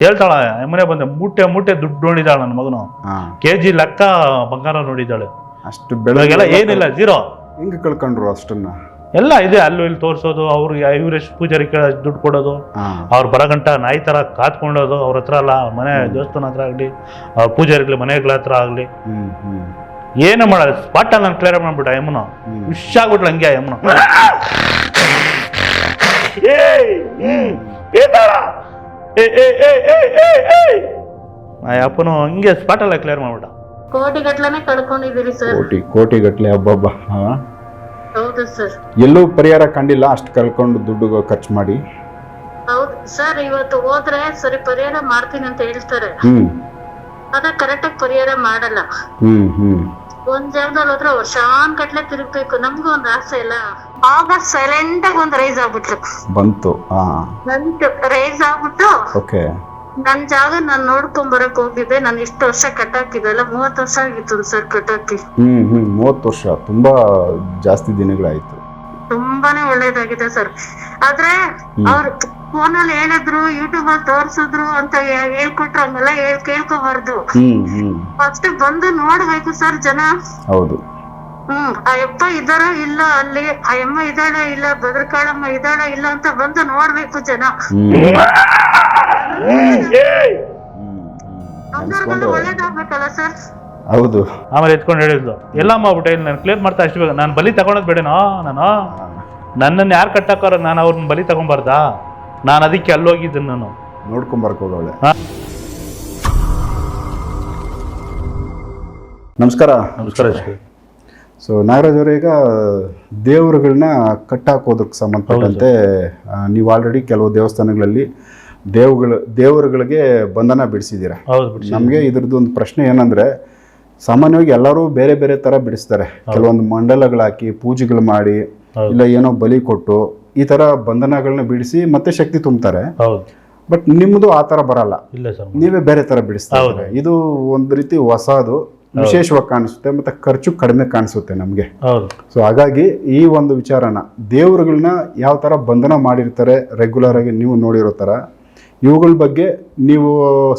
ಹೇಳ್ತಾಳ ಮನೆ ಬಂದೆ ಮೂಟೆ ಮೂಟೆ ದುಡ್ಡು ನೋಡಿದಾಳ ನನ್ನ ಮಗನು. ಹಾ. ಕೆ ಜಿ ಲೆಕ್ಕ ಬಂಗಾರ ನೋಡಿದ್ದಾಳೆ. ಅಷ್ಟು ಬೆಳಗ್ಗೆಲ್ಲ ಏನಿಲ್ಲ ಜೀರೋ ಹೆಂಗೆ ಕಳ್ಕೊಂಡ್ರು ಅಷ್ಟನ್ನ? ಎಲ್ಲ ಇದೆ ಅಲ್ಲೂ ಇಲ್ಲಿ ತೋರಿಸೋದು ಅವ್ರಿಗೆ ಇವರೆಷ್ಟು ಪೂಜಾರಿ ಕೇಳ ದುಡ್ಡು ಕೊಡೋದು. ಅವ್ರ ಬರಗಂಟ ನಾಯಿ ತರ ಕಾತ್ಕೊಂಡೋದು ಅವ್ರ ಹತ್ರ ಅಲ್ಲ ಮನೆ ದೇವಸ್ಥಾನ ಹತ್ರ ಆಗಲಿ ಅವ್ರ ಪೂಜಾರಿಗಳ ಮನೆಗಳ ಹತ್ರ ಆಗಲಿ. ಏನು ಮಾಡೋದು? ಸ್ಪಾಟ್ ನಾನು ಕ್ಲಿಯರ್ ಮಾಡ್ಬಿಟ್ಟ ಯಮುನ. ಖುಷ್ ಹುಷಾಗ್ಬಿಟ್ಲ ಹಂಗೆ ಯಮುನ. ಆ ಅಪ್ಪನು ಹಂಗೆ ಸ್ಪಾಟ್ ಎಲ್ಲ ಕ್ಲಿಯರ್ ಮಾಡ್ಬಿಟ್ಟ. ಕೋಟಿ ಗಟ್ಲನೆ ಕಳ್ಕೊಂಡಿದ್ದೀರಿ ಸರ್ ಕೋಟಿ ಕೋಟಿ ಹಬ್ಬಬ್ಬ ಹಾ? ಹೌದು ಸರ್ ಎಲ್ಲೂ ಪರಿಹಾರ ಕಂಡಿಲ್ಲ ಅಷ್ಟು ಕಳ್ಕೊಂಡು ದುಡ್ಡು ಖರ್ಚು ಮಾಡಿ. ಹೌದು ಸರ್ ಇವತ್ತು ಹೋದ್ರೆ ಸರಿ ಪರಿಹಾರ ಮಾಡ್ತೀನಿ ಅಂತ ಹೇಳ್ತಾರೆ. ಹ್ಮ್. ಅದ ಕರೆಕ್ಟ್ ಆಗಿ ಪರಿಹಾರ ಮಾಡಲ್ಲ. ಹ್ಮ್ ಹ್ಮ್. ಒಂದ್ ಜಾಗದಲ್ಲಿ ಹೋದ್ರೆ ವರ್ಷಾನ್ ಕಟ್ಲೆ ತಿರುಗ್ಬೇಕು. ನಮ್ಗೂ ಒಂದ್ ಆಸೆ ಇಲ್ಲ. ಆಗ ಸೈಲೆಂಟ್ ಆಗಿ ಒಂದ್ ರೈಸ್ ಆಗ್ಬಿಟ್ಲು ಬಂತು. ಹಾ ರೈಸ್ ಆಗ್ಬಿಟ್ಟು ಓಕೆ. ನನ್ ಜಾಗ ನಾನ್ ನೋಡ್ಕೊಂಡ್ ಬರಕ್ ಹೋಗಿದ್ದೆ. ನಾನು ಇಷ್ಟು ವರ್ಷ ಕಟ್ಟಾಕಿದ್ದೆಲ್ಲ ಮೂವತ್ ವರ್ಷ ಆಗಿತ್ತು ಸರ್ ಕಟ್ಟಾಕಿ ಹ್ಮ್ ಹ್ಮ್ ಮೂವತ್ತು ವರ್ಷ. ತುಂಬಾ ಜಾಸ್ತಿ ದಿನಗಳಾಯ್ತು. ತುಂಬಾನೇ ಒಳ್ಳೇದಾಗಿದೆ ಸರ್ ಆದ್ರೆ ಅವ್ರು ಫೋನ್ ಅಲ್ಲಿ ಹೇಳಿದ್ರು ಯೂಟ್ಯೂಬ್ ಅಲ್ಲಿ ತೋರ್ಸಿದ್ರು ಅಂತ ಹೇಳ್ಕೊಟ್ರು ಹಂಗೆಲ್ಲ ಹೇಳ್ ಕೇಳ್ಕೋಬಾರ್ದು. ಫಸ್ಟ್ ಬಂದು ನೋಡ್ಬೇಕು ಸರ್ ಜನ. ಹೌದು. ಹ್ಮ್ ಆ ಯಪ್ಪ ಇದಾರ ಇಲ್ಲ ಅಲ್ಲಿ ಆ ಯಮ್ಮ ಇದಾಳ ಇಲ್ಲ ಭದ್ರಕಾಳಮ್ಮ ಇದಾಳ ಇಲ್ಲ ಅಂತ ಬಂದು ನೋಡ್ಬೇಕು ಜನ. ಒಳ್ಳೇದಾಗ್ಬೇಕಲ್ಲ ಸರ್ ಹೌದು. ಆಮೇಲೆ ಎತ್ಕೊಂಡು ಹೇಳಿದ್ಲು ಎಲ್ಲ ಮಾಡ್ಬಿಟ್ಟೆ ಇಲ್ಲಿ ನಾನು ಕ್ಲಿಯರ್ ಮಾಡ್ತಾ ಅಷ್ಟು ಬೇಗ ನಾನು ಬಲಿ ತಗೊಳೋದು ಬೇಡನೋ ನಾನು? ನನ್ನನ್ನು ಯಾರು ಕಟ್ಟಾಕೋರ ನಾನು ಅವ್ರನ್ನ ಬಲಿ ತಗೊಂಬಾರ್ದಾ? ನಾನು ಅದಕ್ಕೆ ಅಲ್ಲೋಗಿದ್ದೀನಿ ನಾನು. ನೋಡ್ಕೊಂಬರ್ಕ್ ಹೋಗವಳೆ ನಮಸ್ಕಾರ. ನಮಸ್ಕಾರ. ಸೊ ನಾಗರಾಜ್ ಅವರು ಈಗ ದೇವರುಗಳನ್ನ ಕಟ್ಟಾಕೋದಕ್ಕೆ ಸಂಬಂಧಪಟ್ಟಂತೆ ನೀವು ಆಲ್ರೆಡಿ ಕೆಲವು ದೇವಸ್ಥಾನಗಳಲ್ಲಿ ದೇವಗಳು ದೇವರುಗಳಿಗೆ ಬಂಧನ ಬಿಡಿಸಿದ್ದೀರಾ? ನಮಗೆ ಇದ್ರದ್ದು ಒಂದು ಪ್ರಶ್ನೆ ಏನಂದರೆ ಸಾಮಾನ್ಯವಾಗಿ ಎಲ್ಲರೂ ಬೇರೆ ಬೇರೆ ಥರ ಬಿಡಿಸ್ತಾರೆ. ಕೆಲವೊಂದು ಮಂಡಲಗಳಾಕಿ ಪೂಜೆಗಳು ಮಾಡಿ ಇಲ್ಲ ಏನೋ ಬಲಿ ಕೊಟ್ಟು ಈ ತರ ಬಂಧನಗಳನ್ನ ಬಿಡಿಸಿ ಮತ್ತೆ ಶಕ್ತಿ ತುಂಬ್ತಾರೆ. ಹೌದು. ಬಟ್ ನಿಮ್ಮದು ಆ ತರ ಬರಲ್ಲ. ಇಲ್ಲ ಸರ್ ನೀವೇ ಬೇರೆ ತರ ಬಿಡಿಸ್ತಾ ಇದು ಒಂದು ರೀತಿ ಹೊಸದು ವಿಶೇಷವಾಗಿ ಕಾಣಿಸುತ್ತೆ ಮತ್ತೆ ಖರ್ಚು ಕಡಿಮೆ ಕಾಣಿಸುತ್ತೆ ನಮಗೆ. ಸೊ ಹಾಗಾಗಿ ಈ ಒಂದು ವಿಚಾರನ ದೇವರುಗಳನ್ನ ಯಾವ ತರ ಬಂಧನ ಮಾಡಿರ್ತಾರೆ ರೆಗ್ಯುಲರ್ ಆಗಿ ನೀವು ನೋಡಿರೋ ತರ ಇವುಗಳ ಬಗ್ಗೆ ನೀವು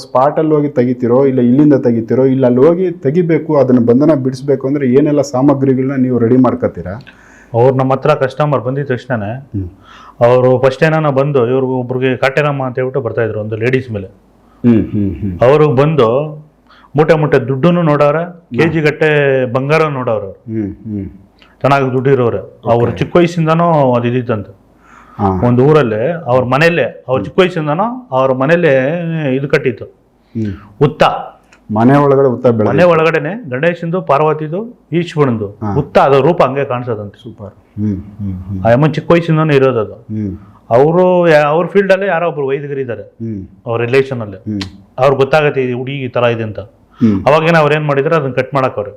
ಸ್ಪಾಟಲ್ಲಿ ಹೋಗಿ ತೆಗಿತೀರೋ ಇಲ್ಲ ಇಲ್ಲಿಂದ ತೆಗಿತೀರೋ ಇಲ್ಲ ಅಲ್ಲಿ ಹೋಗಿ ತೆಗಿಬೇಕು ಅದನ್ನು ಬಂಧನ ಬಿಡಿಸ್ಬೇಕು ಅಂದರೆ ಏನೆಲ್ಲ ಸಾಮಗ್ರಿಗಳನ್ನ ನೀವು ರೆಡಿ ಮಾಡ್ಕೋತೀರಾ ಅವ್ರು ನಮ್ಮ ಹತ್ರ ಕಸ್ಟಮರ್ ಬಂದಿದ ತಕ್ಷಣನೇ ಅವರು ಫಸ್ಟ್ ಏನಾನ ಬಂದು ಇವ್ರಿಗೆ ಒಬ್ರಿಗೆ ಕಾಟೇರಮ್ಮ ಅಂತ ಹೇಳ್ಬಿಟ್ಟು ಬರ್ತಾ ಇದ್ರು ಒಂದು ಲೇಡೀಸ್ ಮೇಲೆ. ಅವರು ಬಂದು ಮೂಟೆ ಮೂಟೆ ದುಡ್ಡನ್ನು ನೋಡವ್ರ ಕೆ ಜಿ ಗಟ್ಟೆ ಬಂಗಾರ ಹ್ಞೂ ಚೆನ್ನಾಗಿ ದುಡ್ಡು ಇರೋರು ಅವ್ರು ಚಿಕ್ಕ ವಯಸ್ಸಿಂದನೂ ಅದು ಇದ್ದಿತ್ತಂತೆ ಒಂದು ಊರಲ್ಲೇ ಅವ್ರ ಮನೆಯಲ್ಲೇ ಅವ್ರ ಚಿಕ್ಕ ವಯಸ್ಸಿಂದನೂ ಅವ್ರ ಮನೆಯಲ್ಲೇ ಇದು ಕಟ್ಟಿತ್ತು. ಉತ್ತ. ಮನೆ ಒಳಗಡೆ ಉತ್ತ ಬೆಳ ಮನೆ ಒಳಗಡೆನೆ ಗಣೇಶಂದು ಪಾರ್ವತಿದು ಈಶ್ವರಂದು ಉತ್ತ ಅದ ರೂಪ ಹಂಗೆ ಕಾಣಿಸೋದಂತೆ. ಸೂಪರ್. ಅಮ್ಮ ಚಿಕ್ಕ ವಯಸ್ಸಿಂದನೂ ಇರೋದು ಅದು. ಅವರು ಅವ್ರ ಅಲ್ಲಿ ಯಾರೋ ಒಬ್ರು ವೈದ್ಯರು ಇದ್ದಾರೆ ಅವ್ರ ರಿಲೇಷನ್ ಅಲ್ಲಿ. ಅವ್ರಿಗೆ ಗೊತ್ತಾಗತ್ತೆ ಈ ಹುಡುಗಿ ಈ ತರ ಇದೆ ಅಂತ. ಅವಾಗೇನ ಅವ್ರು ಏನ್ ಮಾಡಿದ್ರೆ ಅದನ್ನ ಕಟ್ ಮಾಡಕ್ ಅವ್ರು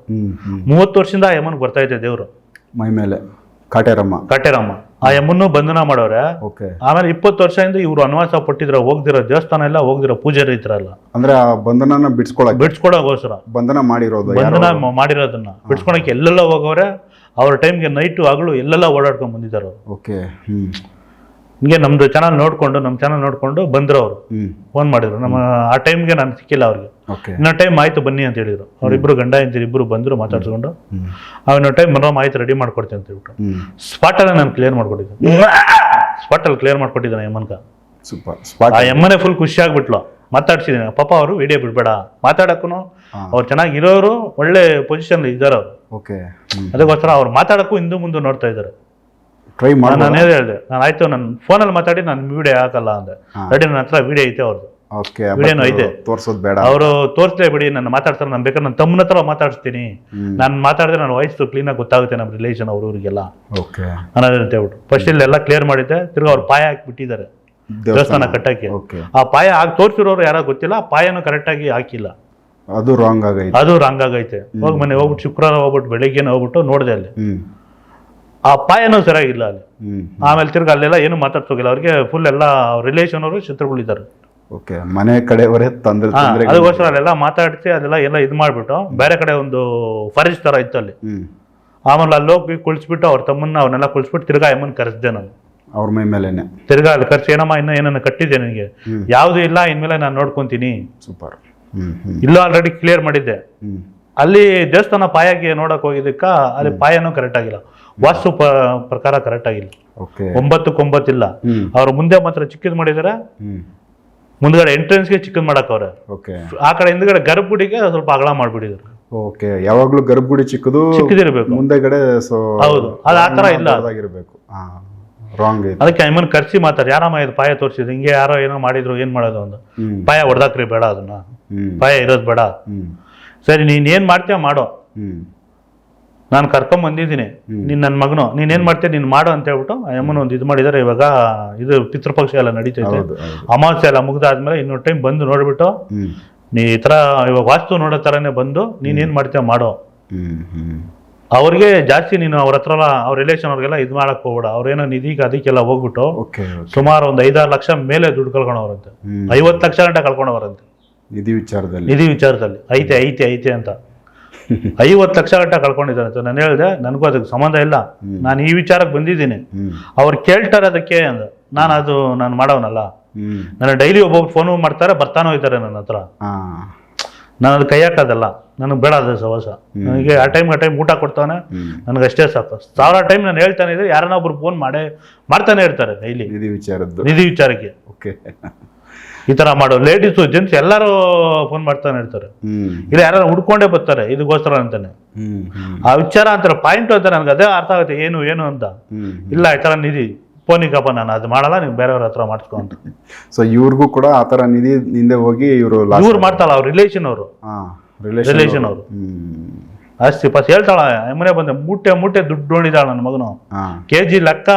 ಮೂವತ್ತು ವರ್ಷದಿಂದ ಆ ಯಮನ್ ಬರ್ತಾ ಇದೆ ದೇವರು. ಮೈ ಮೇಲೆ. ಕಾಟೇರಮ್ಮ. ಕಟ್ಟೆರಮ್ಮ ಆ ಯಮ್ಮನ್ನು ಬಂಧನ ಮಾಡೋರೆ. ಓಕೆ. ಆಮೇಲೆ ಇಪ್ಪತ್ತು ವರ್ಷದಿಂದ ಇವರು ಅನ್ವಾಸ ಪಟ್ಟಿದ್ರೆ ಹೋಗ್ದಿರೋ ದೇವಸ್ಥಾನ ಎಲ್ಲ ಹೋಗ್ದಿರೋ ಪೂಜಾರಿ ಇದ್ರಲ್ಲ. ಅಂದ್ರೆ ಆ ಬಂಧನನ ಬಿಡ್ಸ್ಕೊಳಕ್ ಬಿಡ್ಸ್ಕೊಡೋಗೋಸ್ಕರ. ಬಂಧನ ಮಾಡಿರೋದು ಯಾರೋ? ಬಂಧನ ಮ- ಮಾಡಿರೋದನ್ನ. ಬಿಡ್ಸ್ಕೊಳಕ್ಕೆ ಎಲ್ಲೆಲ್ಲ ಹೋಗೋರೆ ಅವ್ರ ಟೈಮ್ಗೆ ನೈಟು ಆಗಲು ಎಲ್ಲೆಲ್ಲ ಓಡಾಡ್ಕೊಂಡು ಬಂದಿದ್ದಾರೆ ಅವರು. ಓಕೆ ಹ್ಮ್. ಹಿಂಗೆ ನಮ್ದು ಚಾನಲ್ ನೋಡ್ಕೊಂಡು ನಮ್ಮ ಚಾನಲ್ ನೋಡ್ಕೊಂಡು ಬಂದ್ರು ಅವರು ಫೋನ್ ಮಾಡಿದ್ರು. ನಮ್ಮ ಆ ಟೈಮ್ಗೆ ನಾನು ಸಿಕ್ಕಿಲ್ಲ ಅವ್ರಿಗೆ. ಇನ್ನೊಂದು ಟೈಮ್ ಆಯ್ತು ಬನ್ನಿ ಅಂತ ಹೇಳಿದ್ರು. ಅವ್ರಿಬ್ರು ಗಂಡ ಹೆಂಡತಿ ಇಬ್ರು ಬಂದ್ರು ಮಾತಾಡ್ಸ್ಕೊಂಡು. ಆ ಅವನ ಟೈಮ್ ಮನೋ ಆಯ್ತು ರೆಡಿ ಮಾಡ್ಕೊಡ್ತೀನಿ ಅಂತ ಹೇಳ್ಬಿಟ್ಟು ಸ್ಪಾಟಲ್ ಸ್ಪಾಟಲ್ಲೇ ನಾನು ಕ್ಲಿಯರ್ ಮಾಡ್ಕೊಟ್ಟಿದ್ದೆ. ಸ್ಪಾಟಲ್ಲಿ ಕ್ಲಿಯರ್ ಮಾಡ್ಕೊಟ್ಟಿದ್ದಾನೆ ಯಮ್ಮನ್ಕ ಸೂಪರ್ ಸ್ಪಾಟ್ ಆ ಎಮ್ಮನೆ ಫುಲ್ ಖುಷಿ ಆಗ್ಬಿಟ್ಲು. ಮಾತಾಡ್ಸಿದ್ದೀನಿ ಪಾಪ ಅವರು ವಿಡಿಯೋ ಬಿಡ್ಬೇಡ. ಮಾತಾಡಕ್ಕೂ ಅವ್ರು ಚೆನ್ನಾಗಿರೋರು ಒಳ್ಳೆ ಪೊಸಿಷನ್ ಇದ್ದಾರೆ ಅವರು. ಓಕೆ ಅದಕ್ಕೋಸ್ಕರ ಅವ್ರು ಮಾತಾಡಕ್ಕೂ ಹಿಂದೂ ಮುಂದೆ ನೋಡ್ತಾ ಇದ್ದಾರೆ. ಟ್ರೈ ಮಾಡಿ ನಾನು ಅದೇ ಹೇಳಿದೆ. ನಾನು ಆಯ್ತು ನಾನು ಫೋನಲ್ಲಿ ಮಾತಾಡಿ ನಾನು ವಿಡಿಯೋ ಹಾಕಲ್ಲ ಅಂದೆ. ರೆಡಿ ನನ್ನ ಹತ್ರ ವಿಡಿಯೋ ಐತೆ ಅವ್ರದ್ದು ಓಕೆ ವಿಡಿಯೋನು ಐತೆ. ತೋರಿಸೋದು ಬೇಡ ಅವರು ತೋರಿಸ್ಲೇ ಬಿಡಿ ನಾನು ಮಾತಾಡ್ತಾರೆ ನಾನು ಬೇಕಾದ್ರೆ ನನ್ನ ತಮ್ಮನ ಹತ್ರ ಮಾತಾಡಿಸ್ತೀನಿ. ನಾನು ಮಾತಾಡಿದ್ರೆ ನನ್ನ ವಾಯ್ಸು ಕ್ಲೀನಾಗಿ ಗೊತ್ತಾಗುತ್ತೆ ನಮ್ಮ ರಿಲೇಷನ್ ಅವ್ರ ಊರಿಗೆಲ್ಲ. ಓಕೆ ಅನ್ನೋದಂತ ಹೇಳ್ಬಿಟ್ಟು. ಫಸ್ಟ್ ಇಲ್ಲೆಲ್ಲ ಕ್ಲಿಯರ್ ಮಾಡಿದ್ದೆ ತಿರ್ಗಿ ಅವ್ರು ಪಾಯ ಹಾಕಿ ಬಿಟ್ಟಿದ್ದಾರೆ ದೇವಸ್ಥಾನ. ಕಟ್ಟಕ್ಕೆ. ಆ ಪಾಯ ಆಗಿ ತೋರಿಸಿರೋರು ಯಾರೋ ಗೊತ್ತಿಲ್ಲ ಆ ಪಾಯನೂ ಕರೆಕ್ಟಾಗಿ ಹಾಕಿಲ್ಲ. ಅದು ರಾಂಗ್ ಆಗೈತೆ. ಅದು ರಾಂಗ್ ಆಗೈತೆ. ಹೋಗಿ ಮನೆ ಹೋಗ್ಬಿಟ್ಟು ಶುಕ್ರವಾರ ಹೋಗ್ಬಿಟ್ಟು ಬೆಳಿಗ್ಗೆನೆ ಹೋಗ್ಬಿಟ್ಟು ನೋಡಿದೆ ಅಲ್ಲಿ. ಆ ಪಾಯನೂ ಸರಿಯಾಗಿಲ್ಲ ಅಲ್ಲಿ. ಆಮೇಲೆ ತಿರ್ಗಿ ಅಲ್ಲೆಲ್ಲ ಏನು ಮಾತಾಡ್ಸೋಗಿಲ್ಲ. ಅವ್ರಿಗೆ ಫುಲ್ ಎಲ್ಲ ರಿಲೇಷನ್ ಅವರು ಶತ್ರುಗಳಿದ್ದಾರೆ ಓಕೆ ಮನೆ ಕಡೆಯವರೇ ತಂದ್ರೆ ಅದಕ್ಕೋಸ್ಕರ ಅಲ್ಲೆಲ್ಲ ಮಾತಾಡಿಸಿ ಅದೆಲ್ಲ ಎಲ್ಲ ಇದು ಮಾಡಿಬಿಟ್ಟು ಬೇರೆ ಕಡೆ ಒಂದು ಫಾರೆಸ್ಟ್ ಥರ ಇತ್ತು ಅಲ್ಲಿ. ಆಮೇಲೆ ಅಲ್ಲಿ ಹೋಗಿ ಕುಳಿಸ್ಬಿಟ್ಟು ಅವ್ರ ತಮ್ಮನ್ನ ಅವನ್ನೆಲ್ಲ ಕುಳಿಸ್ಬಿಟ್ಟು ತಿರ್ಗಾ ಅಮ್ಮನ ಕರೆಸ್ದೆ ನಾನು. ಅವ್ರ ಮೈ ಮೇಲೆನೆ. ತಿರ್ಗಾ ಅಲ್ಲಿ ಖರ್ಚು ಏನಮ್ಮ ಇನ್ನೂ ಏನನ್ನ ಕಟ್ಟಿದ್ದೆ ನನಗೆ? ಯಾವುದೂ ಇಲ್ಲ ಇನ್ಮೇಲೆ ನಾನು ನೋಡ್ಕೊಂತೀನಿ. ಸೂಪರ್. ಇಲ್ಲ ಆಲ್ರೆಡಿ ಕ್ಲಿಯರ್ ಮಾಡಿದ್ದೆ. ಅಲ್ಲಿ ದೇವಸ್ಥಾನ ಪಾಯಕ್ಕೆ ನೋಡಕ್ ಹೋಗಿದ್ದಕ್ಕ ಅಲ್ಲಿ ಪಾಯನು ಕರೆಕ್ಟ್ ಆಗಿಲ್ಲ. ವಾಸ್ತು ಪ್ರಕಾರ ಕರೆಕ್ಟ್ ಆಗಿಲ್ಲ. ಒಂಬತ್ತು ಒಂಬತ್ತು ಒಂಬತ್ತಿಲ್ಲ ಹ್ಮ್. ಅವ್ರ ಮುಂದೆ ಮಾತ್ರ ಚಿಕ್ಕದ್ ಮಾಡಿದಾರೆ. ಮುಂದ್ಗಡೆ ಎಂಟ್ರೆನ್ಸ್ಗೆ ಚಿಕ್ಕದ್ ಮಾಡಕ್ ಅವ್ರೆ ಆ ಕಡೆ ಹಿಂದ್ಗಡೆ ಗರ್ಭಗುಡಿಗೆ ಸ್ವಲ್ಪ ಅಗಲ ಮಾಡ್ಬಿಟ್ಟಿದ್ರು. ಓಕೆ ಯಾವಾಗ್ಲೂ ಗರ್ಭಗುಡಿ ಚಿಕ್ಕದು ಚಿಕ್ಕದಿರ್ಬೇಕು. ಮುಂದೆಗಡೆ ಸೊ ಹೌದು. ಅದು ಆ ತರ ಇಲ್ಲ. ಅದಾಗಿರ್ಬೇಕು ರಾಂಗ್ ಅದಕ್ಕೆ ಐಮನ್ ಕರ್ಸಿ ಮಾತಾಡ. ಯಾರಮ್ಮ ಇದು ಪಾಯ ತೋರಿಸಿದ್ರು ಹಿಂಗೆ ಯಾರೋ ಏನೋ ಮಾಡಿದ್ರು ಏನ್ ಮಾಡೋದು ಒಂದು ಪಾಯ ಹೊಡೆದಾಕ್ರಿ ಬೇಡ ಅದನ್ನ. ಪಾಯ ಇರೋದು ಬೇಡ. ಸರಿ ನೀನೇನು ಏನ್ ಮಾಡ್ತೀಯ ಮಾಡೋ. ನಾನು ಕರ್ಕೊಂಡ್ ಬಂದಿದ್ದೀನಿ. ನೀನ್ ನನ್ನ ಮಗನು ನೀನ್ ಏನ್ ಮಾಡ್ತೀಯ ನೀನು ಮಾಡು ಅಂತ ಹೇಳ್ಬಿಟ್ಟು ಆ ಅಮ್ಮನ ಒಂದು ಇದು ಮಾಡಿದಾರೆ. ಇವಾಗ ಇದು ಪಿತೃಪಕ್ಷ ಎಲ್ಲ ನಡೀತೈತೆ. ಅಮಾವಾಸ್ಯ ಎಲ್ಲ ಮುಗ್ದಾದ್ಮೇಲೆ ಇನ್ನೊಂದು ಟೈಮ್ ಬಂದು ನೋಡ್ಬಿಟ್ಟು ನೀ ಈ ಥರ ಇವಾಗ ವಾಸ್ತು ನೋಡೋ ಥರನೇ ಬಂದು ನೀನೇನು ಏನ್ ಮಾಡ್ತೀಯ ಮಾಡೋ. ಅವ್ರಿಗೆ ಜಾಸ್ತಿ ನೀನು ಅವ್ರ ಹತ್ರ ಎಲ್ಲ ಅವ್ರ ರಿಲೇಷನ್ ಅವ್ರಿಗೆಲ್ಲ ಇದು ಮಾಡಕ್ ಹೋಗ್ಬೇಡ. ಅವ್ರೇನೋ ನಿಧಿಗೆ ಅದಕ್ಕೆಲ್ಲ ಹೋಗ್ಬಿಟ್ಟು ಸುಮಾರು ಒಂದು ಐದಾರು ಲಕ್ಷ ಮೇಲೆ ದುಡ್ಡು ಕಳ್ಕೊಂಡವ್ರಂತೆ ಐವತ್ತು ಲಕ್ಷ ಗಂಟೆ ಕಳ್ಕೊಂಡವ್ರಂತೆ ನಿಧಿ ವಿಚಾರದಲ್ಲಿ. ನಿಧಿ ವಿಚಾರದಲ್ಲಿ. ಐತೆ ಐತೆ ಐತೆ ಅಂತ. ಐವತ್ತು ಲಕ್ಷ ಗಂಟೆ ಕಳ್ಕೊಂಡಿದ್ದಾರೆ ಅಂತ ನಾನು ಹೇಳಿದೆ. ನನಗೂ ಅದಕ್ಕೆ ಸಂಬಂಧ ಇಲ್ಲ. ನಾನು ಈ ವಿಚಾರಕ್ಕೆ ಬಂದಿದ್ದೀನಿ. ಅವ್ರು ಕೇಳ್ತಾರೆ ಅದಕ್ಕೆ ಅಂದ. ನಾನು ಅದು ನಾನು ಮಾಡೋನಲ್ಲ. ನಾನು ಡೈಲಿ ಒಬ್ಬೊಬ್ರು ಫೋನು ಮಾಡ್ತಾರೆ ಬರ್ತಾನೆ ಹೋಯ್ತಾರೆ ನನ್ನ ಹತ್ರ. ನಾನು ಅದು ಕೈ ಹಾಕೋದಲ್ಲ. ನನಗೆ ಬೇಡ ಅದು ಸವಾಸ ನನಗೆ ಆ ಟೈಮ್ ಆ ಟೈಮ್ ಊಟ ಕೊಡ್ತಾನೆ. ನನಗೆ ಅಷ್ಟೇ ಸಾಕು. ಸಾವಿರ ಟೈಮ್ ನಾನು ಹೇಳ್ತಾನೆ ಇದ್ರೆ ಯಾರನ್ನ ಒಬ್ರು ಫೋನ್ ಮಾಡೇ ಮಾಡ್ತಾನೆ ಇರ್ತಾರೆ ಡೈಲಿ. ನಿಧಿ ವಿಚಾರದ್ದು. ನಿಧಿ ವಿಚಾರಕ್ಕೆ. ಓಕೆ. ಈ ತರ ಮಾಡೋ ಲೇಡೀಸು ಜೆಂಟ್ಸ್ ಎಲ್ಲರೂ ಫೋನ್ ಮಾಡ್ತಾನೆ ಇರ್ತಾರೆ. ಇಲ್ಲ ಯಾರು ಹುಡ್ಕೊಂಡೇ ಬರ್ತಾರೆ ಇದಕ್ಕೋಸ್ಕರ ಅಂತಾನೆ. ಆ ವಿಚಾರ ಅಂತಾರೆ ಪಾಯಿಂಟ್ ಅಂತ ನನಗೆ ಅದೇ ಅರ್ಥ ಆಗುತ್ತೆ ಏನು ಏನು ಅಂತ. ಇಲ್ಲ ಈ ತರ ನಿಧಿ ಫೋನಿಗಪ್ಪ ನಾನು ಅದು ಮಾಡಲ್ಲ ನೀವು ಬೇರೆಯವ್ರ ಹತ್ರ ಮಾಡಿಸ್ಕೊಂಡು ಸೊ ಇವ್ರಿಗೂ ಕೂಡ ಆ ತರ ನಿಧಿ ಹಿಂದೆ ಹೋಗಿ ಇವರು ಇವ್ರು ಮಾಡ್ತಾಳ ಅವ್ರ ರಿಲೇಷನ್ ಅವರು. ರಿಲೇಷನ್ ಅವರು. ಅಸ್ತಿ ಪಸ್ ಹೇಳ್ತಾಳ ಮನೆ ಬಂದೆ ಮೂಟೆ ಮೂಟೆ ದುಡ್ಡು ನೋಡಿದಾಳ ನನ್ನ ಮಗನು. ಕೆ ಜಿ ಲೆಕ್ಕ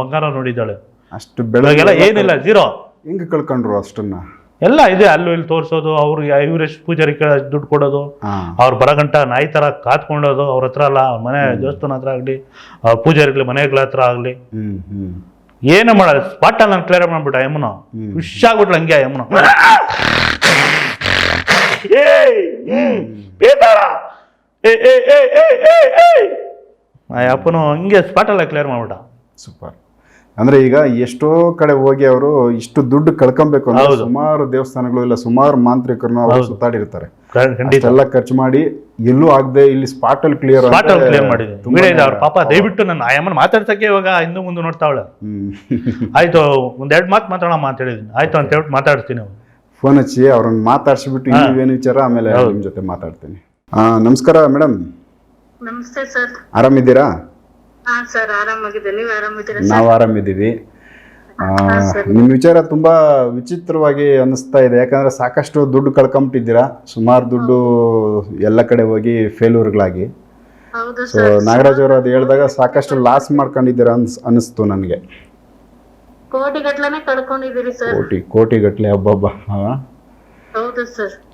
ಬಂಗಾರ ನೋಡಿದ್ದಾಳೆ. ಅಷ್ಟು ಬೆಳಗ್ಗೆ ಇವಾಗೆಲ್ಲ ಏನಿಲ್ಲ ಜೀರೋ ಹೆಂಗ್ ಕಳ್ಕೊಂಡ್ರು ಅಷ್ಟನ್ನ? ಎಲ್ಲ ಇದೆ ಅಲ್ಲೂ ಇಲ್ಲಿ ತೋರಿಸೋದು ಅವ್ರಿಗೆ ಇವರೆಷ್ಟು ಪೂಜಾರಿ ಕೇಳ ದುಡ್ಡು ಕೊಡೋದು ಅವ್ರು ಬರಗಂಟ ನಾಯಿ ಥರ ಕಾತ್ಕೊಂಡೋದು ಅವ್ರ ಹತ್ರ ಅಲ್ಲ ಅವ್ರ ಮನೆ ದೇವಸ್ಥಾನ ಹತ್ರ ಆಗಲಿ ಅವ್ರ ಪೂಜಾರಿಗಳ ಮನೆಗಳ ಹತ್ರ ಆಗಲಿ. ಏನು ಮಾಡಲ್ಲ ಸ್ಪಾಟ್ ನಾನು ಕ್ಲಿಯರ್ ಮಾಡ್ಬಿಟ್ಟ ಯಮುನ ಖುಷಿ ಆಗ್ಬಿಟ್ಲ ಹಂಗೆ ಯಮುನ ಆ ಅಪ್ಪನು ಹಿಂಗೆ ಸ್ಪಾಟ್ ಅಲ್ಲ ಕ್ಲಿಯರ್ ಮಾಡ್ಬಿಟ್ಟ. ಸೂಪರ್. ಅಂದ್ರೆ ಈಗ ಎಷ್ಟೋ ಕಡೆ ಹೋಗಿ ಅವರು ಇಷ್ಟು ದುಡ್ಡು ಕಳ್ಕೊಬೇಕು ಅಂದ್ರೆ ಸುಮಾರು ದೇವಸ್ಥಾನಗಳು ಇಲ್ಲ ಸುಮಾರು ಮಾಂತ್ರಿಕರು ಅವರು ಸುತ್ತಾಡಿರ್ತಾರೆ. ಎಲ್ಲ ಖರ್ಚು ಮಾಡಿ ಎಲ್ಲೂ ಆಗದೆ ಇಲ್ಲಿ ಸ್ಪಾಟ್ ಅಲ್ಲಿ ಕ್ಲಿಯರ್ ಕ್ಲಿಯರ್ ಮಾಡಿದ್ವಿ. ಪಾಪ ದಯವಿಟ್ಟು ನನ್ನ ಆಯಮ್ಮನ ಮಾತಾಡ್ಸಕ್ಕೆ ಇವಾಗ ಹಿಂದೆ ಮುಂದೆ ನೋಡ್ತಾವಳೆ. ಆಯ್ತು ಒಂದೆರಡು ಎರಡು ಮಾತು ಮಾತಾಡೋಣ ಅಂತ ಹೇಳಿದೀನಿ ಆಯ್ತು ಅಂತ ಹೇಳ್ಬಿಟ್ಟು ಮಾತಾಡ್ತೀನಿ ಫೋನ್ ಹಚ್ಚಿ ಅವ್ರನ್ನ ಮಾತಾಡ್ಸಿಬಿಟ್ಟು ಏನು ವಿಚಾರ ಆಮೇಲೆ ನಿಮ್ ಜೊತೆ ಮಾತಾಡ್ತೀನಿ. ಆ, ನಮಸ್ಕಾರ ಮೇಡಮ್ ನಮಸ್ತೆ ಸರ್. ಆರಾಮಿದ್ದೀರಾ? ನೀವ್ ಆರಾಮಿದ್ದೀವಿ. ಆ, ನಿಮ್ ವಿಚಾರ ತುಂಬಾ ವಿಚಿತ್ರವಾಗಿ ಅನಿಸ್ತಾ ಇದೆ. ಯಾಕಂದ್ರೆ ಸಾಕಷ್ಟು ದುಡ್ಡು ಕಳ್ಕೊಂಬಿಟ್ಟಿದ್ದೀರಾ. ಸುಮಾರು ದುಡ್ಡು ಎಲ್ಲ ಕಡೆ ಹೋಗಿ ಫೇಲ್ಯೂರ್ಗಳಾಗಿ ಸೊ ನಾಗರಾಜ್ ಅವರು ಅದು ಹೇಳಿದಾಗ ಸಾಕಷ್ಟು ಲಾಸ್ ಮಾಡ್ಕೊಂಡಿದ್ದೀರಾ ಅನ್ಸ್ ಅನಿಸ್ತು ನನಗೆ. ಕೋಟಿ ಕೋಟಿ ಗಟ್ಲೆ ಹಬ್ಬಬ್ಬ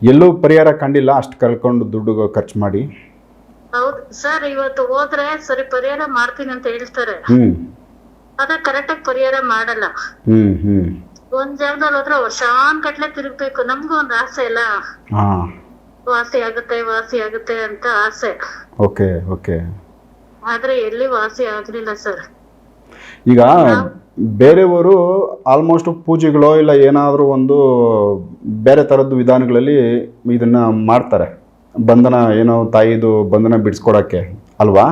ಎಲ್ಲೂ ಪರಿಹಾರ ಕಂಡಿಲ್ಲ. ಅಷ್ಟು ಕಳ್ಕೊಂಡು ದುಡ್ಡು ಖರ್ಚು ಮಾಡಿ. ಸರ್ ಇವತ್ತು ಹೋದ್ರೆ ಸರಿ ಪರಿಹಾರ ಮಾಡ್ತೀನಿ ಅಂತ ಹೇಳ್ತಾರೆ. ಅದ ಕರೆಕ್ಟ್ ಆಗಿ ಪರಿಹಾರ ಮಾಡಲ್ಲ. ಒಂದ್ ಜಾಗದಲ್ಲಿ ಹೋದ್ರೆ ವರ್ಷಾನ್ ಕಟ್ಲೆ ತಿರುಗ್ಬೇಕು. ನಮ್ಗೂ ಒಂದ್ ಆಸೆ ಇಲ್ಲ ವಾಸಿ ಆಗುತ್ತೆ ವಾಸಿ ಆಗುತ್ತೆ ಅಂತ ಆಸೆ. Okay okay. ಆದ್ರೆ ಎಲ್ಲಿ ವಾಸಿ ಆಗ್ಲಿಲ್ಲ ಸರ್ ಈಗ ಬೇರೆಯವರು ಆಲ್ಮೋಸ್ಟ್ ಪೂಜೆಗಳೋ ಇಲ್ಲ ಏನಾದರೂ ಒಂದು ಬೇರೆ ಥರದ್ದು ವಿಧಾನಗಳಲ್ಲಿ ಇದನ್ನ ಮಾಡ್ತಾರೆ. ಬಂಧನ ಏನೋ ತಾಯಿದು ಬಂಧನ ಬಿಡಿಸ್ಕೊಡಕ್ಕೆ ಅಲ್ವಾ?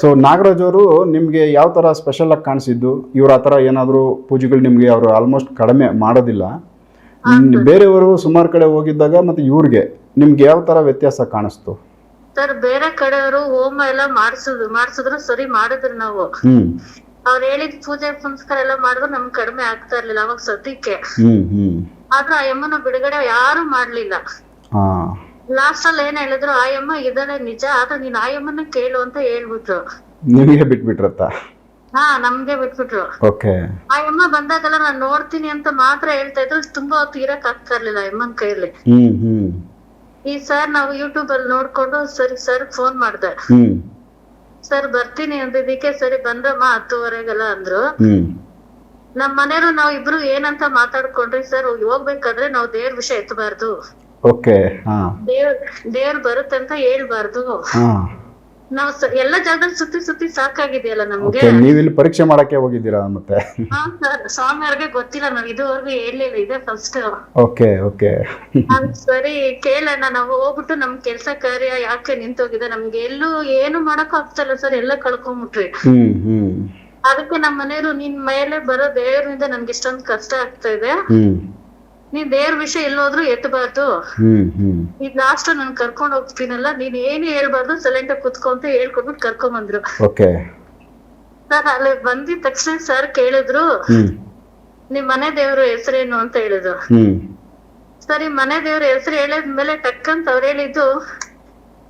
ಸೊ ನಾಗರಾಜ್ ಅವರು ನಿಮಗೆ ಯಾವ ಥರ ಸ್ಪೆಷಲ್ ಆಗಿ ಕಾಣಿಸಿದ್ದು? ಇವ್ರ ಆ ಥರ ಏನಾದರೂ ಪೂಜೆಗಳು ನಿಮಗೆ ಅವರು ಆಲ್ಮೋಸ್ಟ್ ಕಡಿಮೆ ಮಾಡೋದಿಲ್ಲ. ಬೇರೆಯವರು ಸುಮಾರು ಕಡೆ ಹೋಗಿದ್ದಾಗ ಮತ್ತೆ ಇವ್ರಿಗೆ ನಿಮ್ಗೆ ಯಾವ ತರ ವ್ಯತ್ಯಾಸ ಕಾಣಿಸ್ತು? ಸರ್ ಬೇರೆ ಕಡೆಯವರು ಹೋಮ ಎಲ್ಲ ಮಾಡಿಸಿದ್ರು ಮಾಡಿಸಿದ್ರು ಸರಿ ಮಾಡಿದ್ರು ನಾವು. ಅವ್ರು ಹೇಳಿದ ಪೂಜೆ ಸಂಸ್ಕಾರ ಎಲ್ಲ ಮಾಡಿದ್ರು ನಮ್ಗೆ ಕಡಿಮೆ ಆಗ್ತಾ ಇರ್ಲಿಲ್ಲ ಅವಾಗ ಸದ್ಯಕ್ಕೆ. ಆದ್ರೆ ಆ ಯಮ್ಮನ ಬಿಡುಗಡೆ ಯಾರು ಮಾಡ್ಲಿಲ್ಲ. ಹಾಂ. ಲಾಸ್ಟ್ ಅಲ್ಲಿ ಏನ್ ಹೇಳಿದ್ರು ಆಯಮ್ಮ ಇದನ್ನೇ ನಿಜ ಆದ್ರೆ ನೀನ್ ಆಯಮ್ಮನ ಕೇಳು ಅಂತ ಹೇಳ್ಬಿಟ್ರು. ನಿಮಗೆ ಬಿಟ್ಬಿಟ್ರತ್ತ? ಹಾ ನಮ್ಗೆ ಬಿಟ್ಬಿಟ್ರು. ಓಕೆ. ಆ ಯಮ್ಮ ಬಂದಾಗೆಲ್ಲ ನಾನ್ ನೋಡ್ತೀನಿ ಅಂತ ಮಾತ್ರ ಹೇಳ್ತಾ ಇದ್ರು ತುಂಬಾ ಹೊತ್ತು ಇರಕ್ ಆಗ್ತಾ ಇರ್ಲಿಲ್ಲ ಕೈಯಲ್ಲಿ. ಈ ಸರ್ ನಾವು ಯೂಟ್ಯೂಬ್ ಅಲ್ಲಿ ನೋಡ್ಕೊಂಡು ಸರಿ ಸರ್ ಫೋನ್ ಮಾಡ್ದೆ. ಸರ್ ಬರ್ತೀನಿ ಅಂದಿದ್ದಕ್ಕೆ ಸರಿ ಬಂದಮ್ಮ ಹತ್ತುವರೆಗೆಲ್ಲ ಅಂದ್ರು. ಹ್ಞೂ ನಮ್ ಮನೆಯವರು ನಾವ್ ಇಬ್ರು ಏನಂತ ಮಾತಾಡ್ಕೊಂಡ್ರಿ ಸರ್ ಹೋಗ್ಬೇಕಾದ್ರೆ ನಾವ್ ದೇವ್ರ ವಿಷಯ ಎತ್ತಬಾರ್ದು. ಓಕೆ. ಹಾಂ. ದೇವ್ರ ದೇವ್ರ ಬರುತ್ತಂತ ಹೇಳ್ಬಾರ್ದು. ಹಾ. ನಾವ್ ಸ- ಎಲ್ಲ ಜಾಗದಲ್ಲಿ ಸುತ್ತಿ ಸುತ್ತಿ ಸಾಕಾಗಿದೆಯಲ್ಲ ನಮ್ಗೆ? ಓಕೆ ನೀವು ಇಲ್ಲಿ ಪರೀಕ್ಷೆ ಮಾಡಕ್ಕೆ ಹೋಗಿದ್ದೀರಾ ಮತ್ತೆ? ಹಾ ಸರ್. ಸ್ವಾಮಿಯವ್ರಿಗೆ ಗೊತ್ತಿಲ್ಲ ನಾವ್ ಇದುವರೆಗೂ ಹೇಳಲಿಲ್ಲ. ಇದೆ ಫಸ್ಟ್ ಓಕೆ ಓಕೆ. ಸರಿ. ಕೇಳೋಣ. ನಾವು ಹೋಗ್ಬಿಟ್ಟು ನಮ್ ಕೆಲ್ಸ ಕಾರ್ಯ ಯಾಕೆ ನಿಂತೋಗಿದೆ? ನಮ್ಗೆ ಎಲ್ಲೂ ಏನು ಮಾಡಕ್ ಆಗ್ತಲ್ಲ ಸರ್. ಎಲ್ಲ ಕಳ್ಕೊಂಬಿಟ್ರಿ ಹ್ಮ್ ಹ್ಮ್. ಅದಕ್ಕೆ ನಮ್ಮ ಮನೆಯವರು ನಿನ್ ಮೇಲೆ ಬರೋ ದೇವರಿಂದ ನಮ್ಗೆ ಇಷ್ಟೊಂದ್ ಕಷ್ಟ ಆಗ್ತಾ ಇದೆ. ಹ್ಮ್. ನೀನ್ ದೇವ್ರ ವಿಷಯ ಎಲ್ಲೋದ್ರು ಎತ್ತಬಾರ್ದು ಹ್ಮ್ ಹ್ಮ್. ಈಗ ಲಾಸ್ಟ್ ನನ್ ಕರ್ಕೊಂಡ್ ಹೋಗ್ತೀನಲ್ಲ ನೀನ್ ಏನು ಹೇಳ್ಬಾರ್ದು ಸೈಲೆಂಟ್ ಆಗಿ ಕುತ್ಕೊ ಅಂತ ಹೇಳ್ಕೊಟ್ಬಿಟ್ಟು ಕರ್ಕೊಂಡ್ ಬಂದ್ರು ಓಕೆ. ಸರ್ ಅಲ್ಲಿ ಬಂದಿದ ತಕ್ಷಣ ಸರ್ ಕೇಳಿದ್ರು ಹ್ಮ್. ನಿಮ್ ಮನೆ ದೇವ್ರ ಹೆಸರೇನು ಅಂತ ಹೇಳಿದ್ರು. ಹ್ಮ್. ಸರಿ ಮನೆ ದೇವ್ರ ಹೆಸರು ಹೇಳಿದ್ಮೇಲೆ ಟಕ್ಕಂತ ಅವ್ರು ಹೇಳಿದ್ದು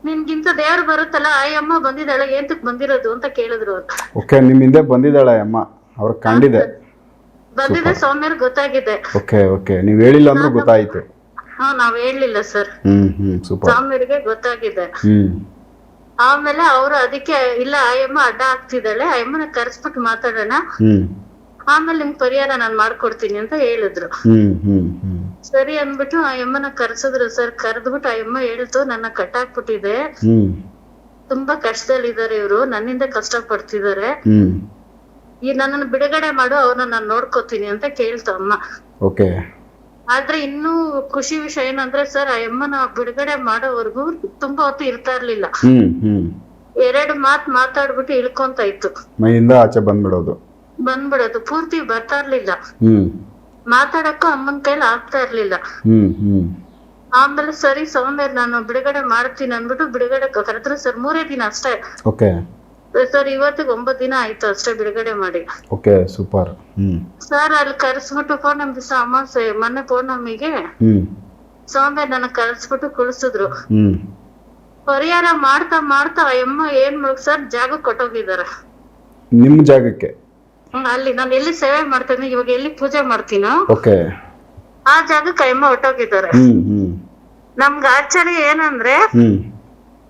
ನಿನ್ಗಿಂತ ದೇವ್ರು ಬರುತ್ತಲ್ಲ ಆ ಅಮ್ಮ ಬಂದಿದ್ದಾಳೆ ಏಂತಕ್ ಬಂದಿರೋದು ಅಂತ ಕೇಳಿದ್ರು ಅವ್ರು. ಓಕೆ ನಿಮ್ಮ ಹಿಂದೆ ಬಂದಿದ್ದಾಳೆ ಅಮ್ಮ ಅವ್ರ ಕಂಡಿದೆ. ಬಂದಿದೆ ಸೌಮ್ಯರ್ ಗೊತ್ತಾಗಿದೆ. Okay okay. ನೀವು ಹೇಳಿಲ್ಲ ಅಂದ್ರೆ ಗೊತ್ತಾಯ್ತು. ಹಾ ನಾವ್ ಹೇಳ್ಲಿಲ್ಲ ಸರ್. ಹ್ಮ್ ಹ್ಮ್ ಸೂಪರ್. ಸೌಮ್ಯರಿಗೆ ಗೊತ್ತಾಗಿದೆ. ಹ್ಮ್. ಆಮೇಲೆ ಅವ್ರು ಅದಕ್ಕೆ ಇಲ್ಲ ಆಯಮ್ಮ ಅಡ್ಡ ಆಗ್ತಿದ್ದಾಳೆ ಆಯಮ್ಮನ ಕರ್ಸ್ಬಿಟ್ಟು ಮಾತಾಡೋಣ. ಹ್ಮ್. ಆಮೇಲೆ ನಿಮ್ ಪರಿಹಾರ ನಾನ್ ಮಾಡ್ಕೊಡ್ತೀನಿ ಅಂತ ಹೇಳಿದ್ರು. ಹ್ಮ್ ಹ್ಮ್ ಹ್ಮ್. ಸರಿ ಅಂದ್ಬಿಟ್ಟು ಆ ಅಮ್ಮನ ಕರ್ಸಿದ್ರು ಸರ್. ಕರೆದ್ಬಿಟ್ಟು ಆ ಹೇಳ್ತು ನನ್ನ ಕಟ್ಟಾಕ್ಬಿಟ್ಟಿದೆ. ಹ್ಮ್. ತುಂಬಾ ಕಷ್ಟದಲ್ಲಿದ್ದಾರೆ ಇವ್ರು. ನನ್ನಿಂದ ಕಷ್ಟ ಪಡ್ತಿದ್ದಾರೆ ಹ್ಮ್. ಈ ನನ್ನನ್ನು ಬಿಡುಗಡೆ ಮಾಡು ಅವ್ರನ್ನ ನಾನ್ ನೋಡ್ಕೋತೀನಿ ಅಂತ ಕೇಳ್ತು ಅಮ್ಮ. ಓಕೆ. ಆದ್ರೆ ಇನ್ನೂ ಖುಷಿ ವಿಷಯ ಏನಂದ್ರೆ ಸರ್ ಆ ಅಮ್ಮನ ಬಿಡುಗಡೆ ಮಾಡೋವರೆಗೂ ತುಂಬಾ ಹೊತ್ತು ಇರ್ತಾ ಇರ್ಲಿಲ್ಲ. ಹ್ಮ್ ಹ್ಮ್. ಎರಡು ಮಾತ್ ಮಾತಾಡ್ಬಿಟ್ಟು ಇಳ್ಕೊಂತ ಇತ್ತು. ಮೈಯಿಂದ ಆಚೆ ಬಂದ್ಬಿಡೋದು. ಬಂದ್ಬಿಡೋದು ಪೂರ್ತಿ ಬರ್ತಾ ಇರ್ಲಿಲ್ಲ. ಹ್ಮ್. ಮಾತಾಡಕ್ಕೂ ಅಮ್ಮನ ಕೈಲಿ ಆಗ್ತಾ ಇರ್ಲಿಲ್ಲ. ಹ್ಮ್ ಹ್ಮ್. ಆಮೇಲೆ ಸರಿ ಸೌಮ್ಯ ನಾನು ಬಿಡುಗಡೆ ಮಾಡ್ತೀನಿ ಅಂದ್ಬಿಟ್ಟು ಬಿಡುಗಡೆ ಕರೆದ್ರು ಸರ್ ಮೂರೇ ದಿನ ಅಷ್ಟೇ. ಓಕೆ. ಸರ್ ಇವತ್ತಿಗೆ ಒಂಬತ್ತು ದಿನ ಆಯ್ತು ಅಷ್ಟೇ ಬಿಡುಗಡೆ ಮಾಡಿ. Okay super. ಹ್ಮ್. ಸರ್ ಅಲ್ಲಿ ಕರೆಸ್ಬಿಟ್ಟು ಪೌರ್ಣಮಿ ದಿವಸ ಅಮಾವಾಸ್ಯೆ ಮೊನ್ನೆ ಪೌರ್ಣಮಿಗೆ ಹ್ಮ್. ಸೌಮ್ಯ ನನ್ನ ಕರೆಸ್ಬಿಟ್ಟು ಕುಳಿಸಿದ್ರು. ಹ್ಮ್. ಪರಿಹಾರ ಮಾಡ್ತಾ ಮಾಡ್ತಾ ಆ ಅಮ್ಮ ಏನ್ ಮಾಡ್ ಸರ್ ಜಾಗ ಕೊಟ್ಟೋಗಿದಾರ ನಿಮ್ಮ ಜಾಗಕ್ಕೆ? ಹ್ಮ್, ಅಲ್ಲಿ ನಾನು ಎಲ್ಲಿ ಸೇವೆ ಮಾಡ್ತೇನೆ ಇವಾಗ ಎಲ್ಲಿ ಪೂಜೆ ಮಾಡ್ತೀನೋ ಓಕೆ. ಆ ಜಾಗಕ್ಕೆ ಆ ಹೊಟ್ಟೋಗಿದಾರ ಹೊಟ್ಟೋಗಿದ್ದಾರೆ ಹ್ಮ್ ಹ್ಮ್. ನಮ್ಗೆ ಆಶ್ಚರ್ಯ ಏನಂದ್ರೆ ಹ್ಮ್.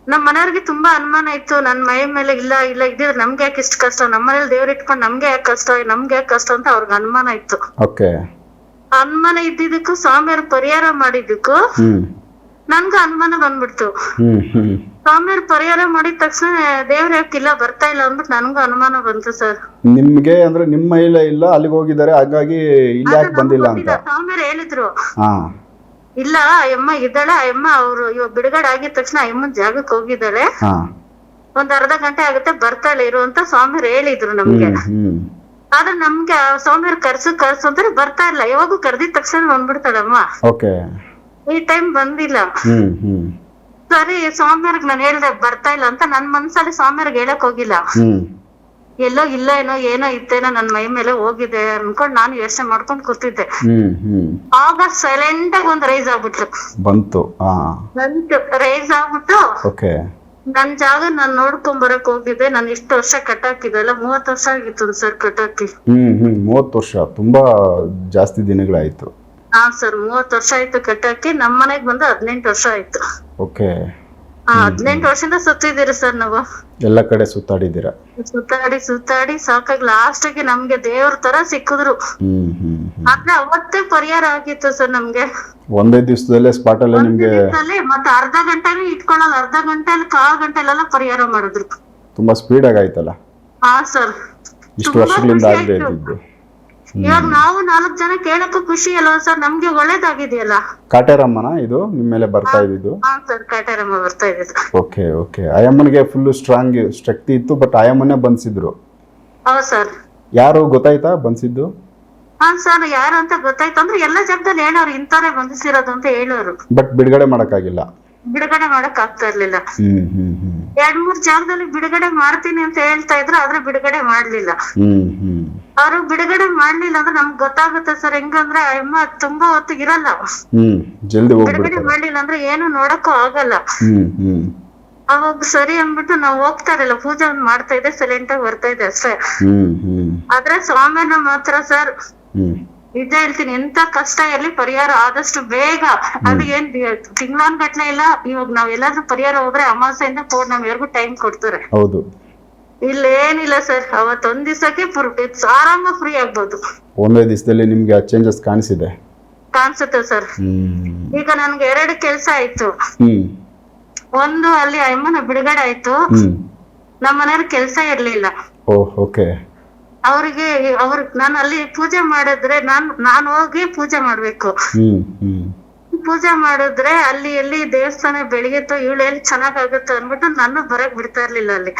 ನಮ್ ಮನೆಯವ್ರಿಗೆ ತುಂಬಾ ಅನುಮಾನ ಇತ್ತು. ನನ್ ಮೈ ಮೇಲೆ ಇಲ್ಲ ಇಲ್ಲ ಇದ್ರೆ ನಮ್ಗೆ ಯಾಕೆ ಇಷ್ಟ ಕಷ್ಟ? ನಮ್ಮ ಮನೇಲಿ ದೇವ್ರ ಇಟ್ಕೊಂಡ್ ನಮ್ಗೆ ಯಾಕೆ ಕಷ್ಟ? ನಮ್ಗೆ ಯಾಕೆ ಕಷ್ಟ ಅಂತ ಅವ್ರಿಗೆ ಅನುಮಾನ ಇತ್ತು. ಓಕೆ. ಅನುಮಾನ ಇದ್ದಿದ್ದಕ್ಕೂ ಸ್ವಾಮಿಯವ್ರ ಪರಿಹಾರ ಮಾಡಿದ್ದಕ್ಕೂ ನನ್ಗ ಅನುಮಾನ ಬಂದ್ಬಿಡ್ತು. ಸ್ವಾಮಿಯವ್ರ ಪರಿಹಾರ ಮಾಡಿದ ತಕ್ಷಣ ದೇವ್ರ ಯಾಕೆ ಇಲ್ಲ ಬರ್ತಾ ಇಲ್ಲ ಅಂದ್ಬಿಟ್ಟು ನನ್ಗೂ ಅನುಮಾನ ಬಂತು ಸರ್. ನಿಮ್ಗೆ ಅಂದ್ರೆ ನಿಮ್ಮ ಇಲ್ಲ ಇಲ್ಲ ಅಲ್ಲಿಗೆ ಹೋಗಿದ್ದಾರೆ ಹಾಗಾಗಿ ಇಲ್ಲಿ ಯಾಕೆ ಬಂದಿಲ್ಲ ಅಂತ? ಸ್ವಾಮಿಯವ್ರು ಹೇಳಿದ್ರು. ಹಾ. ಇಲ್ಲ ಅಮ್ಮ ಇದ್ದಾಳೆ. ಅಮ್ಮ ಅವ್ರು ಇವಾಗ ಬಿಡುಗಡೆ ಆಗಿದ ತಕ್ಷಣ ಅಮ್ಮನ ಜಾಗಕ್ಕೆ ಹೋಗಿದ್ದಾಳೆ. ಹಾ. ಒಂದ್ ಅರ್ಧ ಗಂಟೆ ಆಗುತ್ತೆ ಬರ್ತಾಳೆ ಇರುವಂತ ಇರು ಅಂತ ಸ್ವಾಮಿಯವ್ರು ಹೇಳಿದ್ರು ನಮ್ಗೆ. ಹ್ಮ್ ಆದ್ರೆ ನಮ್ಗೆ ಸ್ವಾಮಿ ಸ್ವಾಮಿಯವ್ರು ಕರ್ಸು ಕರ್ಸು ಅಂದ್ರೆ ಬರ್ತಾ ಇಲ್ಲ. ಯಾವಾಗೂ ಕರ್ದಿದ ತಕ್ಷಣ ಬಂದ್ಬಿಡ್ತಾಳಮ್ಮ. ಓಕೆ. ಈ ಟೈಮ್ ಬಂದಿಲ್ಲ. ಹ್ಮ್ ಹ್ಮ್. ಸರಿ ಸ್ವಾಮಿಯವ್ರಿಗೆ ನಾನು ಹೇಳ್ದೆ ಬರ್ತಾ ಇಲ್ಲ ಅಂತ. ನನ್ ಮನ್ಸಲ್ಲಿ ಸ್ವಾಮಿಯವ್ರಿಗೆ ಹೇಳಕ್ ಹೋಗಿಲ್ಲ. ಹ್ಮ್. ಎಲ್ಲೋ ಇಲ್ಲ ಏನೋ ಏನೋ ಇತ್ತೇನೋ ನನ್ ಮೈ ಮೇಲೆ ಹೋಗಿದೆ ಅನ್ಕೊಂಡ್ ನಾನು ಯೋಚನೆ ಮಾಡ್ಕೊಂಡ್ ಕೂತಿದ್ದೆ. ಆಗ ಸೈಲೆಂಟ್ ಆಗಿ ಒಂದ್ ರೈಸ್ ಆಗ್ಬಿಟ್ಲು. ಬಂತು ಬಂತು ರೈಸ್ ಆಗ್ಬಿಟ್ಟು ಓಕೆ. ನನ್ ಜಾಗ ನಾನ್ ನೋಡ್ಕೊಂಡ್ ಬರಕ್ ಹೋಗಿದ್ದೆ. ನಾನು ಇಷ್ಟು ವರ್ಷ ಕಟ್ಟಾಕಿದ್ದೆಲ್ಲ ಮೂವತ್ ವರ್ಷ ಆಗಿತ್ತು ಸರ್ ಕಟ್ಟಾಕಿ ಹ್ಮ್ ಹ್ಮ್ ಮೂವತ್ತು ವರ್ಷ. ತುಂಬಾ ಜಾಸ್ತಿ ದಿನಗಳಾಯ್ತು. ಹಾ ಸರ್ ಮೂವತ್ ವರ್ಷ ಆಯ್ತು ಕಟ್ಟಾಕಿ ನಮ್ ಮನೆಗ್ ಬಂದು ಹದಿನೆಂಟು ವರ್ಷ ಆಯ್ತು. ಓಕೆ. ಹದಿನೆಂಟು ವರ್ಷದಿಂದ ಸುತ್ತಿದ್ದೀರಿ ಸರ್ ನಾವು. ಎಲ್ಲ ಕಡೆ ಸುತ್ತಾಡಿದ್ದೀರಾ? ಸುತ್ತಾಡಿ ಸುತ್ತಾಡಿ ಸಾಕಾಗಿ ಲಾಸ್ಟ್ಗೆ ನಮ್ಗೆ ದೇವ್ರ ತರ ಸಿಕ್ಕಿದ್ರು. ಹ್ಮ್ ಹ್ಮ್ ಹ್ಮ್. ಆದ್ರೆ ಅವತ್ತೇ ಪರಿಹಾರ ಆಗಿತ್ತು ಸರ್ ನಮ್ಗೆ. ಒಂದೇ ದಿವಸದಲ್ಲೇ ಸ್ಪಾಟ್ ಅಲ್ಲೇ ನಿಮ್ಗೆ ದಿವ್ಸದಲ್ಲಿ ಮತ್ತೆ ಅರ್ಧ ಗಂಟೆನೂ ಇಟ್ಕೊಳ್ಳಲ್ಲ ಅರ್ಧ ಗಂಟೆಲಿ ಕಾಲ್ ಗಂಟೆಲೆಲ್ಲ ಪರಿಹಾರ ಮಾಡಿದ್ರು. ತುಂಬಾ ಸ್ಪೀಡ್ ಆಗಾಯ್ತಲ್ಲ ಹಾ ಸರ್. ಇಷ್ಟು ವರ್ಷಗಳಿಂದ ಆಗದೆ. ಇದ್ದಿದ್ದು. ಇವಾಗ ನಾವು ನಾಲ್ಕು ಜನ ಕೇಳಕ್ಕೂ ಖುಷಿ ಅಲ್ವಾ ಸರ್? ನಮ್ಗೆ ಒಳ್ಳೇದಾಗಿದೆಯಲ್ಲ? ಕಾಟೇರಮ್ಮನ ಇದು ನಿಮ್ಮ ಮೇಲೆ ಬರ್ತಾ ಇದ್ದಿದ್ದು? ಹಾ ಸರ್ ಕಾಟೇರಮ್ಮ ಬರ್ತಾ ಇದೆ ಓಕೆ ಓಕೆ. ಆಯಮ್ಮನಿಗೆ ಫುಲ್ ಸ್ಟ್ರಾಂಗ್ ಶಕ್ತಿ ಇತ್ತು ಬಟ್ ಆಯಮ್ಮನೇ ಬನ್ಸಿದ್ರು ಹೌದ್ ಸರ್. ಯಾರು ಗೊತ್ತಾಯ್ತಾ ಬನ್ಸಿದ್ದು ಹಾ ಸರ್ ಯಾರು ಅಂತ ಗೊತ್ತಾಯ್ತು ಅಂದ್ರೆ ಎಲ್ಲ ಜಾಗದಲ್ಲಿ ಹೇಳೋರು ಇಂಥವ್ರೆ ಬಂಧಿಸಿರೋದು ಅಂತ ಹೇಳೋರು. ಬಟ್ ಬಿಡುಗಡೆ ಮಾಡೋಕ್ಕಾಗಿಲ್ಲ. ಬಿಡುಗಡೆ ಮಾಡಕ್ ಆಗ್ತಾ ಇರ್ಲಿಲ್ಲ. ಹ್ಮ್ ಹ್ಮ್ ಹ್ಮ್. ಎರಡ್ ಮೂರ್ ಜಾಗದಲ್ಲಿ ಬಿಡುಗಡೆ ಮಾಡ್ತೀನಿ ಅಂತ ಹೇಳ್ತಾ ಇದ್ರು ಆದ್ರೆ ಬಿಡುಗಡೆ ಮಾಡ್ಲಿಲ್ಲ. ಹ್ಮ್ ಹ್ಮ್. ಅವ್ರು ಬಿಡುಗಡೆ ಮಾಡ್ಲಿಲ್ಲ ಅಂದ್ರೆ ನಮ್ಗ್ ಗೊತ್ತಾಗುತ್ತೆ ಸರ್. ಹೆಂಗಂದ್ರೆ ಅಮ್ಮ ತುಂಬಾ ಹೊತ್ತು ಇರಲ್ಲ. ಹ್ಮ್ ಜಲ್ದಿ ಬಿಡುಗಡೆ ಹೋಗ್ಬಿಡ್ತಾರೆ ಮಾಡ್ಲಿಲ್ಲ ಅಂದ್ರೆ ಏನು ನೋಡಕ್ಕೂ ಆಗಲ್ಲ. ಹ್ಮ್ ಹ್ಮ್. ಅವಾಗ ಸರಿ ಅಂದ್ಬಿಟ್ಟು ನಾವ್ ಹೋಗ್ತಾ ಇರಲ್ಲ ಪೂಜೆ ಒಂದ್ ಮಾಡ್ತಾ ಇದೆ ಸೈಲೆಂಟ್ ಆಗಿ ಬರ್ತಾ ಇದೆ ಅಷ್ಟೇ. ಹ್ಮ್ ಹ್ಮ್. ಆದ್ರೆ ಸ್ವಾಮಿನ ಮಾತ್ರ ಸರ್ ಹ್ಮ್. ನಿಜ ಹೇಳ್ತೀನಿ ಎಂತ ಕಷ್ಟ ಇರ್ಲಿ ಪರಿಹಾರ ಆದಷ್ಟು ಬೇಗ. ಅದು ಏನ್ ತಿಂಗಳಾನ್ ಗಟ್ಲೆ ಇಲ್ಲ. ಇವಾಗ ನಾವ್ ಎಲ್ಲಾದ್ರೂ ಪರಿಹಾರ ಹೋದ್ರೆ ಅಮಾವಾಸ್ಯೆಯಿಂದ ಪೌರ್ಣಮಿವರೆಗೂ ಟೈಮ್ ಕೊಡ್ತಾರೆ. ಹೌದು. ಇಲ್ಲ ಏನಿಲ್ಲ ಸರ್ ಅವತ್ತೊಂದ್ ದಿವಸಕ್ಕೆ ಆರಾಮ ಫ್ರೀ ಆಗ್ಬೋದು. ಒಂದೇ ದಿವಸದಲ್ಲಿ ನಿಮ್ಗೆ ಆ ಚೇಂಜಸ್ ಕಾಣಿಸಿದೆ. ಕಾಣಿಸುತ್ತೆ ಸರ್. ಹ್ಮ್. ಈಗ ನನ್ಗೆ ಎರಡು ಕೆಲ್ಸ ಆಯ್ತು. ಹ್ಮ್. ಒಂದು ಅಲ್ಲಿ ಅಮ್ಮನ ಬಿಡುಗಡೆ ಆಯ್ತು. ಹ್ಮ್. ನಮ್ಮ ಮನೆಯವ್ರ ಕೆಲ್ಸ ಇರ್ಲಿಲ್ಲ. Oh okay. ಅವ್ರಿಗೆ ಅವ್ರ ನಾನು ಅಲ್ಲಿ ಪೂಜೆ ಮಾಡಿದ್ರೆ ನಾನ್ ನಾನ್ ಹೋಗಿ ಪೂಜೆ ಮಾಡ್ಬೇಕು. ಹ್ಮ್ ಹ್ಞೂ ಪೂಜೆ ಮಾಡಿದ್ರೆ ಅಲ್ಲಿ ಎಲ್ಲಿ ದೇವಸ್ಥಾನ ಬೆಳಿಗ್ಗೆತ್ತೋ ಇವಳು ಎಲ್ಲಿ ಚೆನ್ನಾಗ್ ಆಗುತ್ತೋ ಅನ್ಬಿಟ್ಟು ನಾನು ಬರಕ್ ಬಿಡ್ತಾ ಇರ್ಲಿಲ್ಲ ಅಲ್ಲಿ.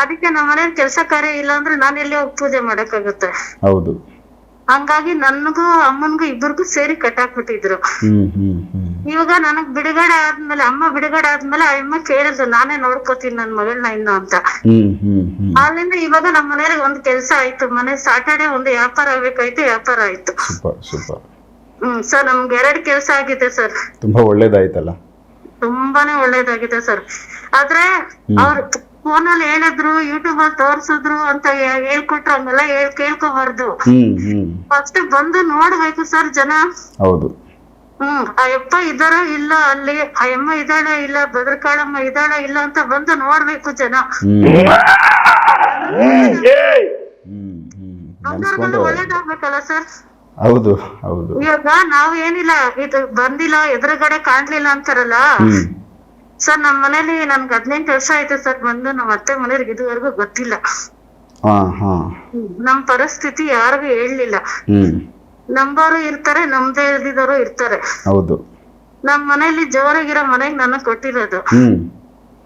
ಅದಕ್ಕೆ ನಮ್ಮ ಮನೇಲಿ ಕೆಲ್ಸ ಕಾರ್ಯ ಇಲ್ಲ ಅಂದ್ರೆ ನಾನು ಎಲ್ಲಿ ಹೋಗಿ ಪೂಜೆ ಮಾಡಕ್ಕಾಗುತ್ತೆ ಹೌದು. ಹಂಗಾಗಿ ನನ್ಗೂ ಅಮ್ಮನ್ಗೂ ಇಬ್ಬರಿಗೂ ಸೇರಿ ಕಟ್ಟಾಕ್ಬಿಟ್ಟಿದ್ರು. ಇವಾಗ ನನಗ್ ಬಿಡುಗಡೆ ಆದ್ಮೇಲೆ ಅಮ್ಮ ಬಿಡುಗಡೆ ಆದ್ಮೇಲೆ ಆ ಅಮ್ಮ ಕೇಳಿದ್ರು ನಾನೇ ನೋಡ್ಕೋತೀನಿ ನನ್ ಮಗಳನ್ನ ಇನ್ನು ಅಂತ. ಅಲ್ಲಿಂದ ಇವಾಗ ನಮ್ಮ ಮನೇಲಿ ಒಂದ್ ಕೆಲ್ಸ ಆಯ್ತು. ಮನೆ ಸಾಟರ್ಡೆ ಒಂದು ವ್ಯಾಪಾರ ಆಗ್ಬೇಕಾಯ್ತು ವ್ಯಾಪಾರ ಆಯ್ತು. ಹ್ಮ್ ಸರ್ ನಮ್ಗೆ ಎರಡ್ ಕೆಲಸ ಆಗಿದೆ ಸರ್. ತುಂಬಾ ಒಳ್ಳೇದಾಯ್ತಲ್ಲ? ತುಂಬಾನೇ ಒಳ್ಳೇದಾಗಿದೆ ಸರ್. ಆದ್ರೆ ಅವ್ರು ಫೋನ್ ಅಲ್ಲಿ ಹೇಳಿದ್ರು ಯೂಟ್ಯೂಬ್ ಅಲ್ಲಿ ತೋರ್ಸಿದ್ರು ಅಂತ ಹೇಳ್ಕೊಟ್ರು ಹಂಗೆಲ್ಲ ಹೇಳ್ ಕೇಳ್ಕೊಬಾರ್ದು. ಹ್ಞೂ ಫಸ್ಟ್ ಬಂದು ನೋಡ್ಬೇಕು ಸರ್ ಜನ. ಹೌದು. ಹ್ಮ್ ಆ ಯಪ್ಪ ಇದಾರ ಇಲ್ಲ ಅಲ್ಲಿ ಆ ಇದಾಳ ಇಲ್ಲ ಭದ್ರಕಾಳಮ್ಮ ಇದಾಳ ಇಲ್ಲ ಅಂತ ಬಂದು ನೋಡ್ಬೇಕು ಜನ. ಹ್ಮ್. ಒಳ್ಳೇದಾಗ್ಬೇಕಲ್ಲ ಸರ್? ಹೌದು ಹೌದು. ಇವಾಗ ನಾವ್ ಏನಿಲ್ಲ ಇದು ಬಂದಿಲ್ಲ ಎದುರುಗಡೆ ಕಾಣ್ಲಿಲ್ಲ ಅಂತಾರಲ್ಲ? ಸರ್ ನಮ್ ಮನೇಲಿ ನನ್ಗೆ ಹದಿನೆಂಟು ವರ್ಷ ಆಯ್ತು ಸರ್ ಬಂದು ನಮ್ಮ ಅತ್ತೆ ಮನೆಯವ್ರಿಗೆ ಇದುವರೆಗೂ ಗೊತ್ತಿಲ್ಲ. ಹಾಂ ಹಾಂ. ನಮ್ ಪರಿಸ್ಥಿತಿ ಯಾರಿಗೂ ಹೇಳಲಿಲ್ಲ. ಹ್ಮ್. ನಂಬೋರು ಇರ್ತಾರೆ ನಮ್ದೇ ಇಲ್ದಿದವರು ಇರ್ತಾರೆ. ಹೌದು. ನಮ್ ಮನೇಲಿ ಜೋರಾಗಿರೋ ಮನೆಗ್ ನನ್ನ ಕೊಟ್ಟಿರೋದು.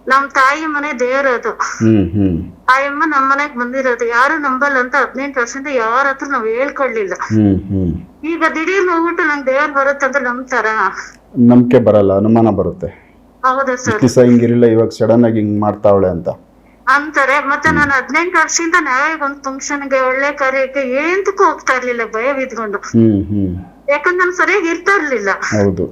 ನಮ್ ತಾಯಿ ಮನೆ ದೇವರದು. ಅದು ಹ್ಮ್. ಆ ಅಮ್ಮ ನಮ್ ಮನೆಗ್ ಬಂದಿರೋದು. ಯಾರು ನಂಬಲ್ಲ ಅಂತ ಹದಿನೆಂಟು ವರ್ಷದಿಂದ ಯಾರ ಹತ್ರ ನಾವ್ ಹೇಳ್ಕೊಳ್ಲಿಲ್ಲ. ಈಗ ದಿಢೀರ್ ಹೋಗ್ಬಿಟ್ಟು ನಂಗೆ ದೇವ್ರು ಬರುತ್ತಂದ್ರೆ ನಂಬ್ತಾರ? ನಂಬಿಕೆ ಬರಲ್ಲ ಅನುಮಾನ ಬರುತ್ತೆ. ಹೌದಾ ಸರ್. ದಿವಸ ಹಿಂಗಿರಲಿಲ್ಲ ಇವಾಗ ಸಡನ್ ಆಗಿ ಹಿಂಗ್ ಮಾಡ್ತಾವಳೆ ಅಂತ. ಅಂತಾರೆ ಮತ್ತೆ ನಾನು ಹದಿನೆಂಟು ವರ್ಷದಿಂದ ನಾವೇ ಒಂದ್ ಫಂಕ್ಷನ್ಗೆ ಒಳ್ಳೆ ಕಾರ್ಯಕ್ಕೆ ಏಂತಕ್ಕೂ ಹೋಗ್ತಾ ಇರ್ಲಿಲ್ಲ ಭಯ ಬಿದ್ಕೊಂಡು ಹ್ಮ್ ಹ್ಮ್. ಯಾಕಂದ್ರೆ ನಾನು ಸರಿಯಾಗಿ ಇರ್ತಾ ಇರ್ಲಿಲ್ಲ. ಹೌದು.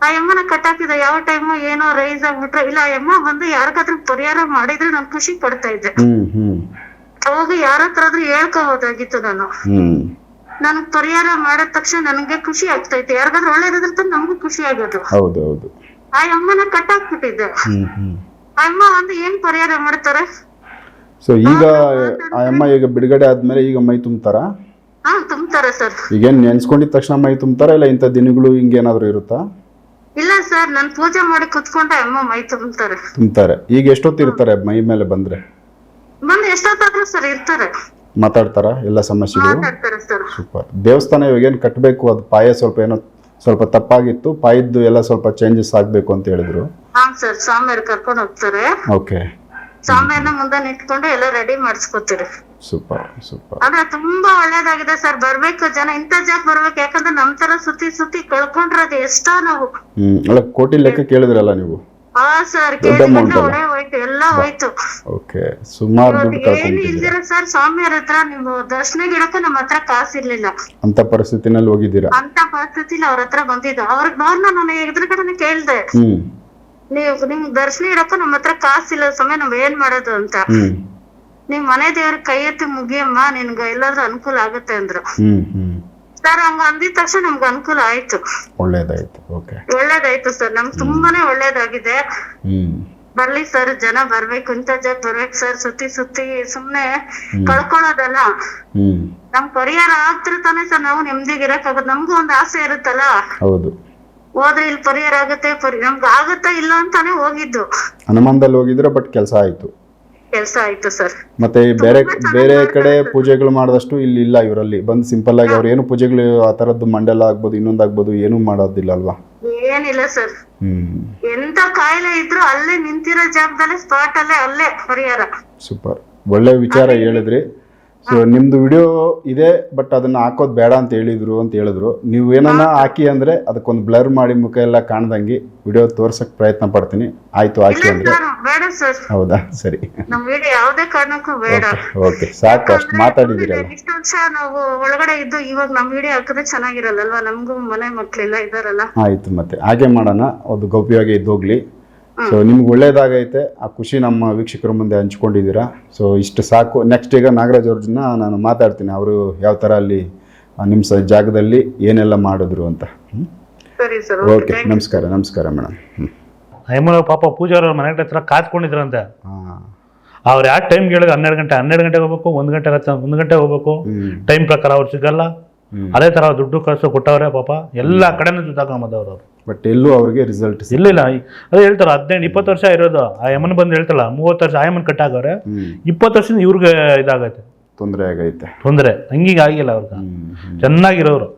ಆ ಕಟ್ ಕಟ್ಟಾಕಿದ ಯಾವ ಟೈಮು ಏನೋ ರೈಸ್ ಆಗ್ಬಿಟ್ರೆ ಇಲ್ಲ ಆ ಯಮ್ಮ ಬಂದು ಯಾರಿಗಾದ್ರೂ ಪರಿಹಾರ ಮಾಡಿದ್ರೆ ನಾನು ಖುಷಿ ಪಡ್ತಾ ಇದ್ದೆ. ಹ್ಮ್ ಹ್ಮ್. ಅವಾಗ ಯಾರ ಹತ್ರ ಆದ್ರೂ ಹೇಳ್ಕೋಬೋದಾಗಿತ್ತು ನಾನು. ಹ್ಮ್. ನನ್ಗ್ ಪರಿಹಾರ ಮಾಡಿದ ತಕ್ಷಣ ನನಗೆ ಖುಷಿ ಆಗ್ತಾ ಇತ್ತು ಯಾರಿಗಾದ್ರೂ ಒಳ್ಳೇದಿದ್ರೆ ನಮಗೂ ಖುಷಿ ಆಗೋದು. ಹೌದು ಹೌದು. ಆ ಅಮ್ಮನ ಕಟ್ಟಾಕ್ಬಿಟ್ಟಿದ್ದೆ. ಹ್ಮ್ ಹ್ಮ್. ಆ ಅಮ್ಮ ಒಂದು ಏನ್ ಪರಿಹಾರ ಮಾಡ್ತಾರೆ? ಸೊ ಈಗ ಆ ಅಮ್ಮ ಈಗ ಬಿಡುಗಡೆ ಆದ್ಮೇಲೆ ಈಗ ಮೈ ತುಂಬತಾರ? ಹಾ ತುಂಬ್ತಾರೆ ಸರ್. ಈಗೇನ್ ನೆನ್ಸ್ಕೊಂಡಿದ ತಕ್ಷಣ ಮೈ ತುಂಬತಾರ ಇಲ್ಲ ಇಂಥ ದಿನಗಳು ಹಿಂಗೇನಾದ್ರು ಇರುತ್ತಾ? ಇಲ್ಲ ಸರ್ ನಾನು ಪೂಜೆ ಮಾಡಿ ಕುತ್ಕೊಂಡೆ ಅಮ್ಮ ಮೈ ತುಂಬ್ತಾರೆ. ತುಂಬ್ತಾರೆ. ಈಗ ಎಷ್ಟೊತ್ತಿರ್ತಾರೆ ಮೈ ಮೇಲೆ ಬಂದ್ರೆ? ಬಂದು ಎಷ್ಟೊತ್ತಾದ್ರೂ ಸರ್ ಇರ್ತಾರೆ. ಮಾತಾಡ್ತಾರಾ ಎಲ್ಲ ಸಮಸ್ಯೆಗಳು? ಮಾತಾಡ್ತಾರೆ ಸರ್. ಸೂಪರ್ ದೇವಸ್ಥಾನ ಇವಾಗ ಏನು ಕಟ್ಟಬೇಕು ಅದು ಪಾಯ ಸ್ವಲ್ಪ ಏನೋ ಸ್ವಲ್ಪ ತಪ್ಪಾಗಿತ್ತು. ಪಾಯದ್ದು ಎಲ್ಲ ಸ್ವಲ್ಪ ಚೇಂಜಸ್ ಆಗಬೇಕು ಅಂತ ಹೇಳಿದ್ರು. ಹಾ ಸರ್ ಸ್ವಾಮಿಯವ್ರು ಕರ್ಕೊಂಡು ಹೋಗ್ತಾರೆ. ಓಕೆ ಸ್ವಾಮಿಯನ್ನ ಮುಂದೆ ನಿಂತ್ಕೊಂಡು ಎಲ್ಲ ರೆಡಿ ಮಾಡಿಸ್ಕೊತೀರಿ. ಸೂಪರ್ ಸೂಪರ್ ಆದ್ರೆ ತುಂಬಾ ಒಳ್ಳೇದಾಗಿದೆ ಸರ್. ಬರ್ಬೇಕು ಜನ ಇಂತ ಜಾಗ ಬರ್ಬೇಕು. ಯಾಕಂದ್ರೆ ನಮ್ ತರ ಸುತ್ತಿ ಸುತ್ತಿ ಕಳ್ಕೊಂಡ್ರದು ಎಷ್ಟೋ ನಾವು. ಹ್ಮ್. ಅಲ್ಲ ಕೋಟಿ ಲೆಕ್ಕ ಕೇಳಿದ್ರಲ್ಲ ನೀವು? ಹಾ ಸರ್ ಅಲ್ಲ? ಹೋಯ್ತು ಎಲ್ಲ ಹೋಯ್ತು. ಓಕೆ ಸುಮಾರು ದುಡ್ಡು ಏನು ಕಳ್ಕೊಂಡಿದ್ದೀರಾ ಇಲ್ದಿರ ಸರ್ ಸ್ವಾಮಿಯವ್ರ ಹತ್ರ ನೀವು ದರ್ಶನ ಗಿಡಕ್ಕೂ ನಮ್ಮ ಹತ್ರ ಕಾಸಿರ್ಲಿಲ್ಲ ಅಂತ ಪರಿಸ್ಥಿತಿನಲ್ಲಿ ಹೋಗಿದ್ದೀರಾ? ಅಂತ ಪರಿಸ್ಥಿತಿಲಿ ಅವ್ರ ಹತ್ರ ಬಂದಿದ್ದು. ಅವ್ರ ಅವ್ರನ್ನ ನಾನು ಎದುರುಗಡೆ ಕೇಳ್ದೆ. ಹ್ಮ್. ನೀವು ನಿಮ್ ದರ್ಶನ ಇಡಕ್ಕೂ ನಮ್ಮ ಹತ್ರ ಕಾಸಿಲ್ಲ ಸಮಯ ನಾವ್ ಏನ್ ಮಾಡೋದು ಅಂತ. ಹ್ಮ್. ನಿಮ್ ಮನೆ ದೇವ್ರ ಕೈ ಎತ್ತಿ ಮುಗಿಯಮ್ಮ ನಿನ್ಗ ಎಲ್ಲಾದ್ರೂ ಅನುಕೂಲ ಆಗುತ್ತೆ ಅಂದ್ರು. ಹ್ಮ್ ಹ್ಮ್. ಸರ್ ಹಂಗ ಅಂದಿದ ತಕ್ಷಣ ನಮ್ಗೆ ಅನುಕೂಲ ಆಯ್ತು. ಒಳ್ಳೇದಾಯ್ತು ಓಕೆ. ಒಳ್ಳೇದಾಯ್ತು ಸರ್ ನಮ್ಗೆ ತುಂಬಾನೇ ಒಳ್ಳೇದಾಗಿದೆ. ಹ್ಮ್. ಬರ್ಲಿ ಸರ್ ಜನ ಬರ್ಬೇಕು ಇಂತ ಜನ ಬರ್ಬೇಕು ಸರ್ ಸುತ್ತಿ ಸುತ್ತಿ ಸುಮ್ನೆ ಕಳ್ಕೊಳ್ಳೋದಲ್ಲ ಹ್ಮ್. ನಮ್ ಪರಿಹಾರ ಆಗ್ತಿರ್ತಾನೆ ಸರ್ ನಾವು ನೆಮ್ಮದಿಗೆ ಇರಕ್ ನಮ್ಗೂ ಒಂದ್ ಆಸೆ ಇರುತ್ತಲ್ಲ. ಹೌದು. ಹೋದ್ರೆ ಇಲ್ಲಿ ಪರಿಹಾರ ಆಗುತ್ತೆ ಪರಿ ನಮ್ಗೆ ಆಗುತ್ತಾ ಇಲ್ಲ ಅಂತಾನೆ ಹೋಗಿದ್ದು. ಹನುಮಾನದಲ್ಲಿ ಹೋಗಿದ್ರೆ ಬಟ್ ಕೆಲಸ ಆಯ್ತು. ಕೆಲ್ಸ ಆಯ್ತು ಸರ್. ಮತ್ತೆ ಬೇರೆ ಬೇರೆ ಕಡೆ ಪೂಜೆಗಳು ಮಾಡಿದಷ್ಟು ಇಲ್ಲಿ ಇಲ್ಲ ಇವರಲ್ಲಿ. ಬಂದು ಸಿಂಪಲ್ ಆಗಿ ಅವ್ರು ಏನು ಪೂಜೆಗಳು ಆ ತರದ್ದು ಮಂಡಲ ಆಗ್ಬೋದು ಇನ್ನೊಂದು ಆಗ್ಬೋದು ಏನೂ ಮಾಡೋದಿಲ್ಲ ಅಲ್ವಾ? ಏನಿಲ್ಲ ಸರ್. ಹ್ಮ್. ಎಂತ ಕಾಯಿಲೆ ಇದ್ರು ಅಲ್ಲೇ ನಿಂತಿರೋ ಜಾಗದಲ್ಲೇ ಸ್ಪಾಟ್ ಅಲ್ಲೇ ಅಲ್ಲೇ ಪರಿಹಾರ. ಸೂಪರ್. ಒಳ್ಳೆ ವಿಚಾರ ಹೇಳಿದ್ರಿ. ಸೊ ನಿಮ್ದು ವಿಡಿಯೋ ಇದೆ ಬಟ್ ಅದನ್ನ ಹಾಕೋದು ಬೇಡ ಅಂತ ಹೇಳಿದ್ರು ಅಂತ ಹೇಳಿದ್ರು. ನೀವು ಏನನ್ನ ಹಾಕಿ ಅಂದ್ರೆ ಅದಕ್ಕೊಂದು ಬ್ಲರ್ ಮಾಡಿ ಮುಖ ಎಲ್ಲ ಕಾಣ್ದಂಗೆ ವಿಡಿಯೋ ತೋರ್ಸಕ್ ಪ್ರಯತ್ನ ಪಡ್ತೀನಿ. ಆಯ್ತು ಹಾಕಿ ಅಂದ್ರೆ. ಹೌದಾ? ಸರಿ. ಯಾವ್ದೇ ಕಾರಣಕ್ಕೂ ಬೇಡ. ಓಕೆ ಸಾಕು ಅಷ್ಟು ಮಾತಾಡಿದಿರಲ್ಲ ನಾವು ಒಳಗಡೆ ಇದ್ದು ಇವಾಗ ನಮ್ ವಿಡಿಯೋ ಹಾಕಿದ್ರೆ ಚೆನ್ನಾಗಿರಲ್ಲಲ್ವಾ? ನಮಗೂ ಮನೆ ಮಕ್ಕಳೆಲ್ಲ ಇದಾರಲ್ಲ ಆಯ್ತು ಮತ್ತೆ. ಹಾಗೆ ಮಾಡೋಣ. ಅದು ಗೌಪ್ಯವಾಗಿ ಇದ್ದೋಗ್ಲಿ. ಸೊ ನಿಮ್ಗೆ ಒಳ್ಳೇದಾಗೈತೆ. ಆ ಖುಷಿ ನಮ್ಮ ವೀಕ್ಷಕರ ಮುಂದೆ ಹಂಚ್ಕೊಂಡಿದ್ದೀರಾ. ಸೊ ಇಷ್ಟು ಸಾಕು. ನೆಕ್ಸ್ಟ್ ಈಗ ನಾಗರಾಜ್ ಅವ್ರನ್ನ ನಾನು ಮಾತಾಡ್ತೀನಿ. ಅವರು ಯಾವ ಥರ ಅಲ್ಲಿ ನಿಮ್ಮ ಸ ಜಾಗದಲ್ಲಿ ಏನೆಲ್ಲ ಮಾಡಿದ್ರು ಅಂತ. ಸರಿ ಸರ್ ಓಕೆ ನಮಸ್ಕಾರ ನಮಸ್ಕಾರ ಮೇಡಮ್. ಹ್ಞೂ ಪಾಪ ಪೂಜಾರ ಮನೆ ಹತ್ರ ಕಾತ್ಕೊಂಡಿದ್ರಂತೆ ಹಾಂ. ಅವ್ರು ಯಾವ ಟೈಮ್ಗೆ ಹೇಳಿದ್ರೆ ಹನ್ನೆರಡು ಗಂಟೆ ಹನ್ನೆರಡು ಗಂಟೆಗೆ ಹೋಗ್ಬೇಕು ಒಂದು ಗಂಟೆ ಆಗತ್ತೆ ಒಂದು ಗಂಟೆ ಹೋಗ್ಬೇಕು. ಟೈಮ್ ಪ್ರಕಾರ ಅವ್ರು ಸಿಗಲ್ಲ. ಅದೇ ಥರ ದುಡ್ಡು ಕಳ್ಸೋ ಕೊಟ್ಟವ್ರೆ ಪಾಪ. ಎಲ್ಲ ಕಡೆನೂ ಅವ್ರು. ಬಟ್ ಎಲ್ಲೂ ಅವ್ರಿಗೆ ರಿಸಲ್ಟ್ ಇಲ್ಲ ಇಲ್ಲ ಅದೇ ಹೇಳ್ತಾರ ಹದಿನೆಂಟು ಇಪ್ಪತ್ತು ವರ್ಷ ಇರೋದು. ಆ ಯಮನ್ ಬಂದು ಹೇಳ್ತಲ್ಲ ಮೂವತ್ತು ವರ್ಷ ಆಯಮನ್ ಕಟ್ಟಾಗವ್ರೆ. ಆಗವ್ರೆ ಇಪ್ಪತ್ತು ವರ್ಷದಿಂದ ಇವ್ರಿಗೆ ಇದಾಗೈತೆ. ತೊಂದರೆ ಆಗೈತೆ. ತೊಂದರೆ. ಹಂಗೀಗ ಆಗಿಲ್ಲ ಅವ್ರಿಗೆ. ಚೆನ್ನಾಗಿರೋರು.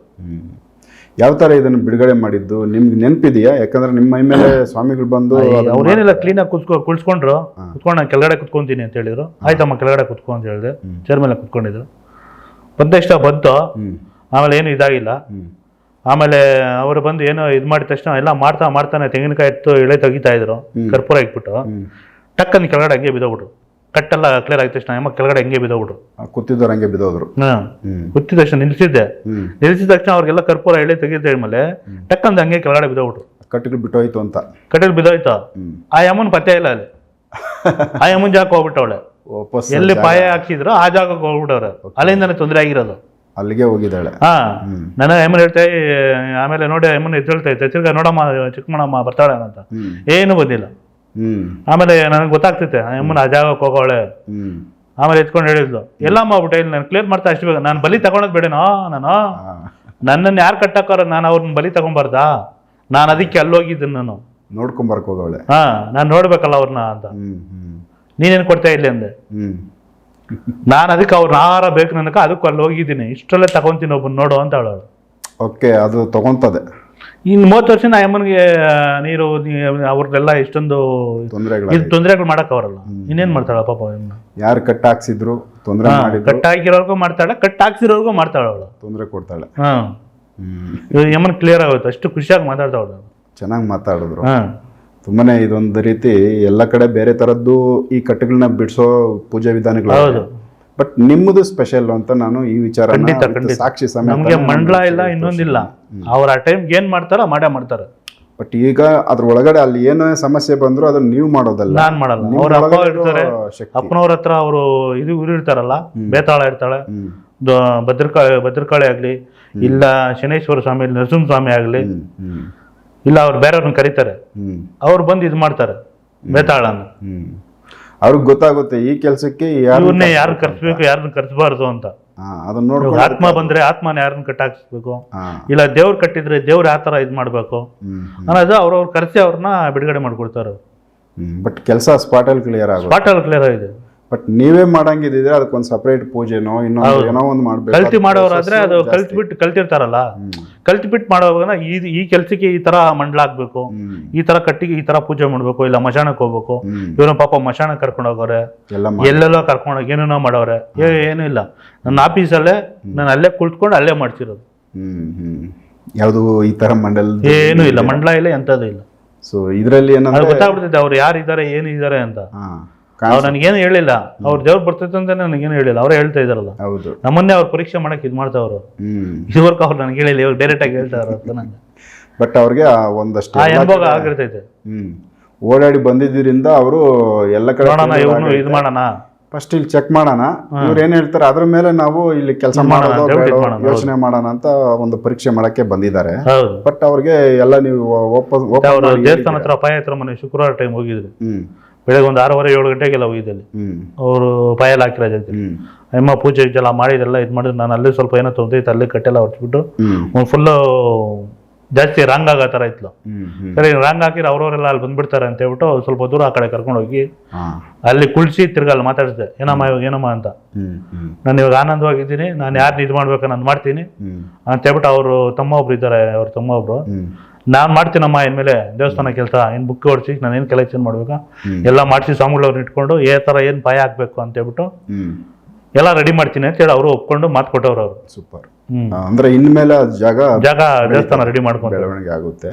ಯಾವ ತರ ಇದನ್ನ ಬಿಡುಗಡೆ ಮಾಡಿದ್ದು? ನಿಮ್ಗೆ ನೆನಪಿದೆಯಾ? ಯಾಕಂದ್ರೆ ನಿಮ್ಮ ಮೈ ಮೇಲೆ ಸ್ವಾಮಿಗಳು ಬಂದು ಕ್ಲೀನ್ ಕ್ಲೀನಾಗಿ ಕುತ್ಕೊ ಕುಳ್ಸ್ಕೊಂಡ್ರು. ಕುತ್ಕೊಂಡು ನಾನು ಕೆಳಗಡೆ ಕುತ್ಕೊಂತೀನಿ ಅಂತ ಹೇಳಿದ್ರು. ಆಯ್ತಮ್ಮ ಕೆಳಗಡೆ ಕುತ್ಕೊ ಅಂತ ಹೇಳಿದೆ. ಚೇರ್ ಮೇಲೆ ಕುತ್ಕೊಂಡಿದ್ರು. ಬಂದ ಇಷ್ಟ ಬಂತು. ಆಮೇಲೆ ಏನು ಇದಾಗಿಲ್ಲ. ಆಮೇಲೆ ಅವರು ಬಂದು ಏನೋ ಇದು ಮಾಡಿದ ತಕ್ಷಣ ಎಲ್ಲ ಮಾಡ್ತಾ ಮಾಡ್ತಾನೆ ತೆಂಗಿನಕಾಯಿ ಎತ್ತು ಎಳೆ ತೆಗಿತಾ ಇದ್ರು ಕರ್ಪೂರ ಇಟ್ಬಿಟ್ಟು ಟಕ್ಕನ್ ಕೆಳಗಡೆ ಹಂಗೆ ಬಿದ್ದೋಗ್ಬಿಟ್ರು. ಕಟ್ಟೆಲ್ಲ ಕ್ಲಿಯರ್ ಆಗಿದ ತಕ್ಷಣ ಅಮ್ಮ ಕೆಳಗಡೆ ಹಂಗೆ ಬಿದ್ದೋಗ್ಬಿಟ್ರು. ಕೂತಿದ್ದವ್ರು ಹಂಗೆ ಬಿದ್ದೋದ್ರು. ಹಾಂ. ಗೊತ್ತಿದ ತಕ್ಷಣ ನಿಲ್ಸಿದ್ದೆ ನಿಲ್ಸಿದ ತಕ್ಷಣ ಅವ್ರಿಗೆಲ್ಲ ಕರ್ಪೂರ ಎಳೆ ತೆಗಿದ ಮೇಲೆ ಟಕ್ಕಂದ ಹಂಗೆ ಕೆಳಗಡೆ ಬಿದ್ದೋಗ್ಬಿಟ್ರು. ಕಟ್ಟಿಗೆ ಬಿಟ್ಟೋಯ್ತು ಅಂತ. ಕಟ್ಟಿಗೆ ಬಿದ್ದೋಯ್ತು? ಆ ಯಮನ್ ಪತ್ತೆ ಇಲ್ಲ ಅಲ್ಲಿ. ಆ ಯಮನ್ ಜಾಗ ಹೋಗ್ಬಿಟ್ಟವಳೆ. ಎಲ್ಲಿ ಪಾಯ ಹಾಕ್ಸಿದ್ರು ಆ ಜಾಗಕ್ಕೆ ಹೋಗ್ಬಿಟ್ಟವ್ರೆ. ಅಲ್ಲಿಂದಾನೆ ತೊಂದರೆ ಆಗಿರೋದು. ಅಲ್ಲಿಗೆ ಹೋಗಿದ್ದಾಳೆ. ಹಾ ನನ್ನ ಯಮ್ಮನ್ ಹೇಳ್ತಾ ಆಮೇಲೆ ನೋಡಿ ಅಮ್ಮನ ಎದ್ದೇಳ್ತಾ ಇದ್ದೆ. ತಿರ್ಗಾ ನೋಡಮ್ಮ ಚಿಕ್ಕಮ್ಮಣ್ಣಮ್ಮ ಬರ್ತಾಳೆ ಅಂತ. ಏನು ಬಂದಿಲ್ಲ. ಆಮೇಲೆ ನನಗೆ ಗೊತ್ತಾಗ್ತೈತೆ ಅಮ್ಮನ ಆ ಜಾಗಕ್ಕೆ ಹೋಗೋಳೆ ಆಮೇಲೆ ಎತ್ಕೊಂಡು ಹೇಳಿದ್ಲು ಎಲ್ಲ ಮಾಡ್ಬಿಟ್ಟೆ ಇಲ್ಲಿ ನಾನು ಕ್ಲಿಯರ್ ಮಾಡ್ತಾ ಅಷ್ಟು ಬೇಗ ನಾನು ಬಲಿ ತಗೊಳೋದು ಬೇಡನೋ ನಾನು? ನನ್ನನ್ನು ಯಾರು ಕಟ್ಟಾಕೋರ ನಾನು ಅವ್ರನ್ನ ಬಲಿ ತಗೊಂಬಾರ್ದಾ? ನಾನು ಅದಕ್ಕೆ ಅಲ್ಲೋಗಿದ್ದೆ ನಾನು. ನೋಡ್ಕೊಂಬರ್ಕೋಗವಳೆ ಹಾ ನಾನು ನೋಡ್ಬೇಕಲ್ಲ ಅವ್ರನ್ನ ಅಂತ. ನೀನೇನು ಕೊಡ್ತಾ ಇಲ್ಲ ಅಂದೆ. ಹ್ಮ್. ನಾನು ಅದಕ್ಕೆ ಅವ್ರು ಆಹಾರ ಬೇಕು ನನಗೆ ಅದಕ್ಕೆ ಅಲ್ಲಿ ಹೋಗಿದ್ದೀನಿ. ಇಷ್ಟರಲ್ಲೇ ತಗೊಂತೀನಿ ಒಬ್ಬನ ನೋಡು ಅಂತ ಹೇಳೋರು. ಓಕೆ ಅದು ತಗೊಂತದೆ ಇನ್ನು ಮೂವತ್ತು ವರ್ಷ ನಾ ಅಮ್ಮನಿಗೆ ನೀರು ಅವ್ರದ್ದೆಲ್ಲ ಇಷ್ಟೊಂದು ತೊಂದರೆಗಳು ಇದು ತೊಂದರೆಗಳು ಮಾಡಕ್ ಅವರಲ್ಲ. ಇನ್ನೇನ್ ಮಾಡ್ತಾಳ ಪಾಪ? ಯಾರು ಕಟ್ ಹಾಕ್ಸಿದ್ರು ತೊಂದರೆ ಕಟ್ ಹಾಕಿರೋರ್ಗೂ ಮಾಡ್ತಾಳೆ ಕಟ್ ಹಾಕ್ಸಿರೋರ್ಗೂ ಮಾಡ್ತಾಳ ಅವಳು. ತೊಂದರೆ ಕೊಡ್ತಾಳೆ. ಹಾ. ಹ್ಮ್. ಯಮನ್ ಕ್ಲಿಯರ್ ಆಗುತ್ತೆ ಅಷ್ಟು ಖುಷಿಯಾಗಿ ಮಾತಾಡ್ತಾವಳು ಚೆನ್ನಾಗಿ ಮಾತಾಡಿದ್ರು. ಹಾ. ತುಂಬಾನೇ ಇದೊಂದು ರೀತಿ ಎಲ್ಲ ಕಡೆ ಬೇರೆ ತರದ್ದು ಈ ಕಟ್ಟೆಗಳನ್ನ ಬಿಡಿಸೋ ಪೂಜಾ ವಿಧಾನಗಳು ಬಟ್ ನಿಮ್ಮದು ಸ್ಪೆಷಲ್ ಅಂತ ನಾನು ಈ ವಿಚಾರ. ಸಾಕ್ಷಿ ನಮಗೆ ಮಂಡಲ ಇಲ್ಲ ಇನ್ನೊಂದಿಲ್ಲ. ಅವ್ರ ಆ ಟೈಮ್ ಏನ್ ಮಾಡ್ತಾರೋ ಮಾಡೇ ಮಾಡ್ತಾರೆ. ಬಟ್ ಈಗ ಅದ್ರ ಒಳಗಡೆ ಅಲ್ಲಿ ಏನೇ ಸಮಸ್ಯೆ ಬಂದ್ರು ಅದನ್ನ ನೀವು ಮಾಡೋದಲ್ಲ. ನಾನ್ ಮಾಡಲ್ಲ. ಅವ್ರ ಅಪ್ಪ ಇರ್ತಾರೆ ಅಪ್ಪನವ್ರ ಹತ್ರ ಅವರು ಇದು ಇವ್ರು ಇರ್ತಾರಲ್ಲ ಬೇತಾಳ ಇರ್ತಾಳೆ. ಭದ್ರಕಾಳಿ ಭದ್ರಕಾಳಿ ಆಗ್ಲಿ ಇಲ್ಲ ಶನೇಶ್ವರ ಸ್ವಾಮಿ ನರಸಿಂಹ ಸ್ವಾಮಿ ಆಗ್ಲಿ. ಇಲ್ಲ ಅವ್ರು ಬೇರೆಯವ್ರನ್ನ ಕರೀತಾರೆ. ಅವ್ರು ಬಂದು ಇದು ಮಾಡ್ತಾರೆ ಬೇತಾಳನ್ನ ಹ್ಮ್. ಅವ್ರಿಗೆ ಗೊತ್ತಾಗುತ್ತೆ ಈ ಕೆಲಸಕ್ಕೆ ಯಾರು ಇವ್ರನ್ನೇ ಯಾರನ್ನ ಕರ್ಸ್ಬೇಕು ಯಾರನ್ನ ಕರ್ಸ್ಬಾರ್ದು ಅಂತ. ಆತ್ಮ ಬಂದ್ರೆ ಆತ್ಮನ ಯಾರನ್ನ ಕಟ್ಟಾಕ್ಸ್ಬೇಕು? ಇಲ್ಲ ದೇವ್ರು ಕಟ್ಟಿದ್ರೆ ದೇವ್ರು ಯಾವ ತರ ಇದು ಮಾಡ್ಬೇಕು? ಅನ್ನೋದು ಅವ್ರವ್ರ ಕರೆಸಿ ಅವ್ರನ್ನ ಬಿಡುಗಡೆ ಮಾಡ್ಕೊಡ್ತಾರೆ. ಬಟ್ ಕೆಲಸ ಸ್ಪಾಟಲ್ ಕ್ಲಿಯರ್ ಆಗುತ್ತೆ. ಸ್ಪಾಟಲ್ ಕ್ಲಿಯರ್ ಆಗಿದೆ. ಬಟ್ ನೀವೇ ಮಾಡಂಗಿದ್ರೆ ಅದಕ್ಕೊಂದು ಸಪರೇಟ್ ಪೂಜೆನೋ ಇನ್ನೊಂದು ಏನೋ ಒಂದು ಮಾಡ್ಬೇಕು? ಕಲ್ತಿ ಮಾಡೋರಾದ್ರೆ ಅದು ಕಲ್ತಿ ಬಿಟ್ಟು ಕಲ್ತಿರ್ತಾರಲ್ಲ. ಕಲ್ತಿ ಬಿಟ್ಟು ಮಾಡೋವಾಗ ಈ ಈ ಕೆಲ್ಸಕ್ಕೆ ಈ ತರ ಮಂಡಲ ಆಗ್ಬೇಕು. ಈ ತರ ಕಟ್ಟಿಗೆ ಈ ತರ ಪೂಜೆ ಮಾಡ್ಬೇಕು ಇಲ್ಲ ಮಶಾಣಕ್ಕೆ ಹೋಗ್ಬೇಕು. ಇವನು ಪಾಪ ಮಶಾಣ ಕರ್ಕೊಂಡು ಹೋಗೋರೆ. ಎಲ್ಲೆಲ್ಲೋ ಕರ್ಕೊಂಡು ಏನೇನೋ ಮಾಡೋರೆ. ಏ ಏನೂ ಇಲ್ಲ. ನನ್ನ ಆಫೀಸಲ್ಲೇ ನಾನು ಅಲ್ಲೇ ಕುಳಿತುಕೊಂಡು ಅಲ್ಲೇ ಮಾಡ್ತಿರೋದು. ಹ್ಮ್ ಹ್ಮ್. ಯಾವುದು ಈ ತರ ಮಂಡಲ ಏನೂ ಇಲ್ಲ. ಮಂಡಲ ಇಲ್ಲ ಎಂಥದ್ದು ಇಲ್ಲ. ಸೊ ಇದರಲ್ಲಿ ಏನಂದ್ರೆ ಗೊತ್ತಾಗ್ಬಿಡ್ತಿದೆ ಅವ್ರು ಏನು ಇದ್ದಾರೆ ಅಂತ. ಅವ್ರು ನನಗೇನು ಹೇಳಿಲ್ಲ. ಅವ್ರ ದೇವ್ರು ಬರ್ತೈತೆ ಅಂತ ನನಗೇನು ಹೇಳಿಲ್ಲ. ಅವರೇ ಹೇಳ್ತಾ ಇದಾರಲ್ಲ ಹೌದು. ನಮ್ಮನ್ನೇ ಅವ್ರು ಪರೀಕ್ಷೆ ಮಾಡಕ್ ಇದು ಮಾಡ್ತಾವ್ರು. ಅವರು ಇದುವರೆಗೂ ಅವ್ರು ನನಗೆ ಹೇಳಿಲ್ಲ. ಇವಾಗ ಡೈರೆಕ್ಟ್ ಆಗಿ ಹೇಳ್ತಾರ ಅಂತ ನಂಗೆ. ಬಟ್ ಅವ್ರಿಗೆ ಒಂದಷ್ಟು ಆ ಅನುಭವ ಆಗಿರ್ತೈತೆ. ಹ್ಮ್. ಓಡಾಡಿ ಬಂದಿದ್ದರಿಂದ ಅವರು ಎಲ್ಲ ಕಡೆ ನೋಡೋಣ ಇವ್ನು ಇದು ಮಾಡೋಣ. ಫಸ್ಟ್ ಇಲ್ಲಿ ಚೆಕ್ ಮಾಡೋಣ. ಇವ್ರು ಏನ್ ಹೇಳ್ತಾರೆ? ಅದ್ರ ಮೇಲೆ ನಾವು ಇಲ್ಲಿ ಕೆಲಸ ಮಾಡೋಣ, ಮಾಡೋದು ಯೋಚನೆ ಮಾಡೋಣ ಅಂತ ಒಂದು ಪರೀಕ್ಷೆ ಮಾಡಕ್ಕೆ ಬಂದಿದ್ದಾರೆ. ಹೌದು. ಬಟ್ ಅವ್ರಿಗೆ ಎಲ್ಲ ನೀವು ಓಪನ್ ದೇವಸ್ಥಾನ ಹತ್ರ ಪಾಯ ಹತ್ರ ಮನೆ ಶುಕ್ರವಾರ ಟೈಮ್ ಹೋಗಿದ್ರು. ಹ್ಮ್. ಬೆಳಗ್ಗೆ ಒಂದು ಆರೂವರೆ ಏಳು ಗಂಟೆಗೆಲ್ಲ ಹೋಗಿದ್ದಲ್ಲಿ ಅವರು ಪಾಯಲ್ ಹಾಕಿರ ಜೊತೆ ಅಮ್ಮ ಪೂಜೆ ಇದೆಲ್ಲ ಮಾಡಿದೆಲ್ಲ ಇದು ಮಾಡಿದ್ರೆ. ನಾನು ಅಲ್ಲೇ ಸ್ವಲ್ಪ ಏನೋ ತೊಂದೈತೆ ಅಲ್ಲಿ ಕಟ್ಟೆಲ್ಲ ಹೊಡ್ಸ್ಬಿಟ್ಟು ಒಂದು ಫುಲ್ಲು ಜಾಸ್ತಿ ರಾಂಗ್ ಆಗೋ ಥರ ಇತ್ತು ಸರಿ ರಾಂಗ್ ಹಾಕಿದ್ರೆ ಅವ್ರವರೆಲ್ಲ ಅಲ್ಲಿ ಬಂದ್ಬಿಡ್ತಾರೆ ಅಂತ ಹೇಳ್ಬಿಟ್ಟು ಸ್ವಲ್ಪ ದೂರ ಆ ಕಡೆ ಕರ್ಕೊಂಡು ಹೋಗಿ ಅಲ್ಲಿ ಕುಳ್ಸಿ ತಿರ್ಗಾ ಅಲ್ಲಿ ಮಾತಾಡಿಸಿದೆ. ಏನಮ್ಮ ಇವಾಗ ಏನಮ್ಮ ಅಂತ. ನಾನು ಇವಾಗ ಆನಂದವಾಗಿದ್ದೀನಿ. ನಾನು ಯಾರನ್ನ ಇದು ಮಾಡ್ಬೇಕು ನಾನು ಮಾಡ್ತೀನಿ ಅಂತ ಹೇಳ್ಬಿಟ್ಟು ಅವರು ತಮ್ಮ ಒಬ್ರು ಇದ್ದಾರೆ ಅವ್ರ ತಮ್ಮ ಒಬ್ರು. ನಾನು ಮಾಡ್ತೀನಮ್ಮ ಇನ್ಮೇಲೆ ದೇವಸ್ಥಾನ ಕೆಲಸ ಏನು ಬುಕ್ ಹೊಡ್ಸಿ ನಾನು ಏನು ಕಲೆಕ್ಷನ್ ಮಾಡಬೇಕು ಎಲ್ಲ ಮಾಡಿಸಿ ಸ್ವಾಮಿಗಳವ್ರನ್ನ ಇಟ್ಕೊಂಡು ಏ ಥರ ಏನು ಭಯ ಹಾಕ್ಬೇಕು ಅಂತ ಹೇಳ್ಬಿಟ್ಟು ಎಲ್ಲ ರೆಡಿ ಮಾಡ್ತೀನಿ ಅಂತ ಹೇಳಿ ಅವರು ಒಪ್ಕೊಂಡು ಮಾತು ಕೊಟ್ಟವ್ರು ಅವರು. ಸೂಪರ್. ಹ್ಮ್. ಅಂದ್ರೆ ಇನ್ಮೇಲೆ ಜಾಗ ಜಾಗ ದೇವಸ್ಥಾನ ರೆಡಿ ಮಾಡ್ಕೊಂಡು ಬೆಳವಣಿಗೆ ಆಗುತ್ತೆ.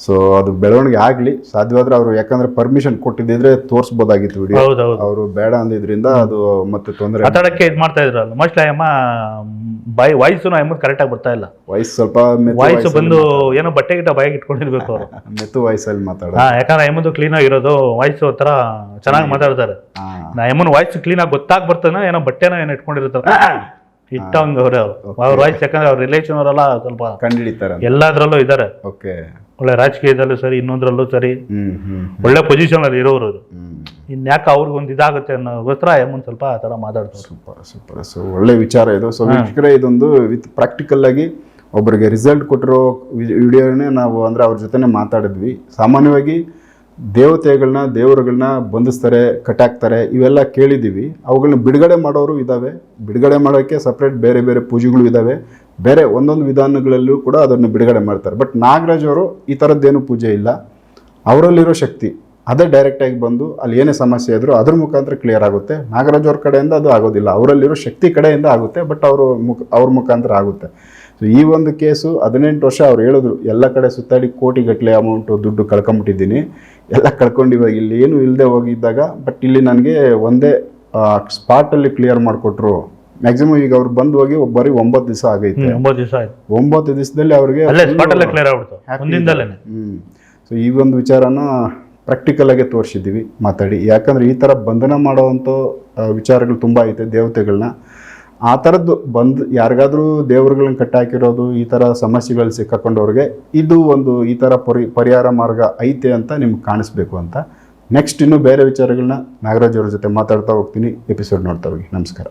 ಸೊ ಅದು ಬೆಳವಣಿಗೆ ಆಗ್ಲಿ ಸಾಧ್ಯವಾದ್ರೆ ಅವರು ಯಾಕಂದ್ರೆ ಪರ್ಮಿಷನ್ ಕೊಟ್ಟಿದ್ದಿದ್ರೆ ತೋರಿಸಬಹುದಾಗಿತ್ತು ವಿಡಿಯೋ ಹೌದೌದು. ಅವರು ಬೇಡ ಅಂದಿದ್ರಿಂದ ಅದು ಮತ್ತೆ ತೊಂದರೆ ಮಾತಾಡಕ್ಕೆ ಇದು ಮಾಡ್ತಾ ಇದ್ರಲ್ಲ. ಮೋಸ್ಟ್ಲಿ ಅಮ್ಮ ಬಾಯಿ ವಾಯ್ಸು ಅಮ್ಮ ಕರೆಕ್ಟಾಗಿ ಬರ್ತಾ ಇಲ್ಲ. ವಾಯ್ಸ್ ಸ್ವಲ್ಪ ವಾಯ್ಸ್ ಬಂದು ಏನೋ ಬಟ್ಟೆ ಗಿಟ್ಟ ಬಾಯಿಗೆ ಇಟ್ಕೊಂಡಿರ್ಬೇಕು ಅವರು. ಮೆತ್ತು ವಾಯ್ಸಲ್ಲಿ ಮಾತಾಡ ಹಾ ಯಾಕಂದ್ರೆ ಎಮ್ಮದು ಕ್ಲೀನ್ ಆಗಿರೋದು ವಾಯ್ಸ್ ಒಂಥರ ಚೆನ್ನಾಗಿ ಮಾತಾಡ್ತಾರೆ. ನಾ ಎಮ್ಮನ ವಾಯ್ಸ್ ಕ್ಲೀನ್ ಆಗಿ ಗೊತ್ತಾಗ್ ಬರ್ತಾನೆ ಏನೋ ಬಟ್ಟೆನ ಏನೋ ಇಟ್ಕೊಂಡಿರ್ತಾರೆ. ಇಟ್ಟಂಗ ಅವ್ರೆ. ಅವ್ರು ಅವ್ರ ವಾಯ್ಸ್ ಯಾಕಂದ್ರೆ ಅವ್ರ ರಿಲೇಷನ್ ಅವರೆಲ್ಲ ಸ್ವಲ್ಪ ಹಿಡಿತಾರೆ ಎಲ್ಲದ್ರಲ್ಲೂ ಇದ್ದಾರೆ ಓಕೆ ಒಳ್ಳೆ ರಾಜಕೀಯದಲ್ಲೂ ಸರಿ ಇನ್ನೊಂದ್ರಲ್ಲೂ ಸರಿ. ಒಳ್ಳೆ ಪೊಸಿಷನ್ ಅಲ್ಲಿ ಇರೋರು ಇನ್ಯಾಕೆ ಅವ್ರಿಗೆ ಒಂದು ಇದಾಗುತ್ತೆ ಅನ್ನೋಗೋಸ್ಕರ ಮುಂದೆ ಸ್ವಲ್ಪ ಆ ಥರ ಮಾತಾಡ್ತಾರೆ. ಸೂಪರ್ ಸೂಪರ್ ಸೊ ಒಳ್ಳೆ ವಿಚಾರ ಇದು. ಸೊ ವೀಕ್ಷಕರೇ ಇದೊಂದು ವಿತ್ ಪ್ರಾಕ್ಟಿಕಲ್ ಆಗಿ ಒಬ್ಬರಿಗೆ ರಿಸಲ್ಟ್ ಕೊಟ್ಟಿರೋ ವಿಡಿಯೋನೇ ನಾವು ಅಂದರೆ ಅವ್ರ ಜೊತೆನೇ ಮಾತಾಡಿದ್ವಿ. ಸಾಮಾನ್ಯವಾಗಿ ದೇವತೆಗಳನ್ನ ದೇವರುಗಳನ್ನ ಬಂಧಿಸ್ತಾರೆ, ಕಟ್ಟಾಕ್ತಾರೆ, ಇವೆಲ್ಲ ಕೇಳಿದ್ದೀವಿ. ಅವುಗಳನ್ನ ಬಿಡುಗಡೆ ಮಾಡೋರು ಇದ್ದಾವೆ. ಬಿಡುಗಡೆ ಮಾಡೋಕ್ಕೆ ಸಪ್ರೇಟ್ ಬೇರೆ ಬೇರೆ ಪೂಜೆಗಳು ಇದ್ದಾವೆ. ಬೇರೆ ಒಂದೊಂದು ವಿಧಾನಗಳಲ್ಲೂ ಕೂಡ ಅದನ್ನು ಬಿಡುಗಡೆ ಮಾಡ್ತಾರೆ. ಬಟ್ ನಾಗರಾಜ್ ಅವರು ಈ ಥರದ್ದೇನು ಪೂಜೆ ಇಲ್ಲ. ಅವರಲ್ಲಿರೋ ಶಕ್ತಿ ಅದೇ ಡೈರೆಕ್ಟಾಗಿ ಬಂದು ಅಲ್ಲಿ ಏನೇ ಸಮಸ್ಯೆ ಇದ್ದರೂ ಅದ್ರ ಮುಖಾಂತರ ಕ್ಲಿಯರ್ ಆಗುತ್ತೆ. ನಾಗರಾಜ್ ಅವ್ರ ಕಡೆಯಿಂದ ಅದು ಆಗೋದಿಲ್ಲ. ಅವರಲ್ಲಿರೋ ಶಕ್ತಿ ಕಡೆಯಿಂದ ಆಗುತ್ತೆ ಬಟ್ ಅವರು ಮುಖ, ಅವ್ರ ಮುಖಾಂತರ ಆಗುತ್ತೆ. ಸೊ ಈ ಒಂದು ಕೇಸು ಹದಿನೆಂಟು ವರ್ಷ ಅವ್ರು ಹೇಳಿದ್ರು ಎಲ್ಲ ಕಡೆ ಸುತ್ತಾಡಿ ಕೋಟಿ ಗಟ್ಟಲೆ ಅಮೌಂಟು ದುಡ್ಡು ಕಳ್ಕೊಂಬಿಟ್ಟಿದ್ದೀನಿ. ಎಲ್ಲ ಕಳ್ಕೊಂಡಿವಾಗ ಇಲ್ಲಿ ಏನು ಇಲ್ಲದೆ ಹೋಗಿದ್ದಾಗ ಬಟ್ ಇಲ್ಲಿ ನನಗೆ ಒಂದೇ ಸ್ಪಾಟಲ್ಲಿ ಕ್ಲಿಯರ್ ಮಾಡಿಕೊಟ್ರು. ಮ್ಯಾಕ್ಸಿಮಮ್ ಈಗ ಅವ್ರು ಬಂದು ಹೋಗಿ ಬರೀ ಒಂಬತ್ತು ದಿವಸ ಆಗೈತೆ. ಒಂಬತ್ತು ದಿವಸ ಆಯ್ತು. ಒಂಬತ್ತು ದಿವಸದಲ್ಲಿ ಅವ್ರಿಗೆ ಕ್ಲಿಯರ್ ಸೊ ಈ ಒಂದು ವಿಚಾರನ ಪ್ರಾಕ್ಟಿಕಲ್ ಆಗಿ ತೋರಿಸಿದ್ದೀವಿ ಮಾತಾಡಿ. ಯಾಕಂದ್ರೆ ಈ ಥರ ಬಂಧನ ಮಾಡೋವಂಥ ವಿಚಾರಗಳು ತುಂಬ ಐತೆ ದೇವತೆಗಳನ್ನ ಆ ಥರದ್ದು ಬಂದು ಯಾರಿಗಾದರೂ ದೇವರುಗಳನ್ನ ಕಟ್ಟಾಕಿರೋದು ಈ ಥರ ಸಮಸ್ಯೆಗಳು ಸಿಕ್ಕಾಕೊಂಡವ್ರಿಗೆ ಇದು ಒಂದು ಈ ಥರ ಪರಿ, ಪರಿಹಾರ ಮಾರ್ಗ ಐತೆ ಅಂತ ನಿಮ್ಗೆ ಕಾಣಿಸ್ಬೇಕು ಅಂತ. ನೆಕ್ಸ್ಟ್ ಇನ್ನೂ ಬೇರೆ ವಿಚಾರಗಳನ್ನ ನಾಗರಾಜ್ ಅವ್ರ ಜೊತೆ ಮಾತಾಡ್ತಾ ಹೋಗ್ತೀನಿ. ಎಪಿಸೋಡ್ ನೋಡ್ತಾ ಹೋಗಿ. ನಮಸ್ಕಾರ.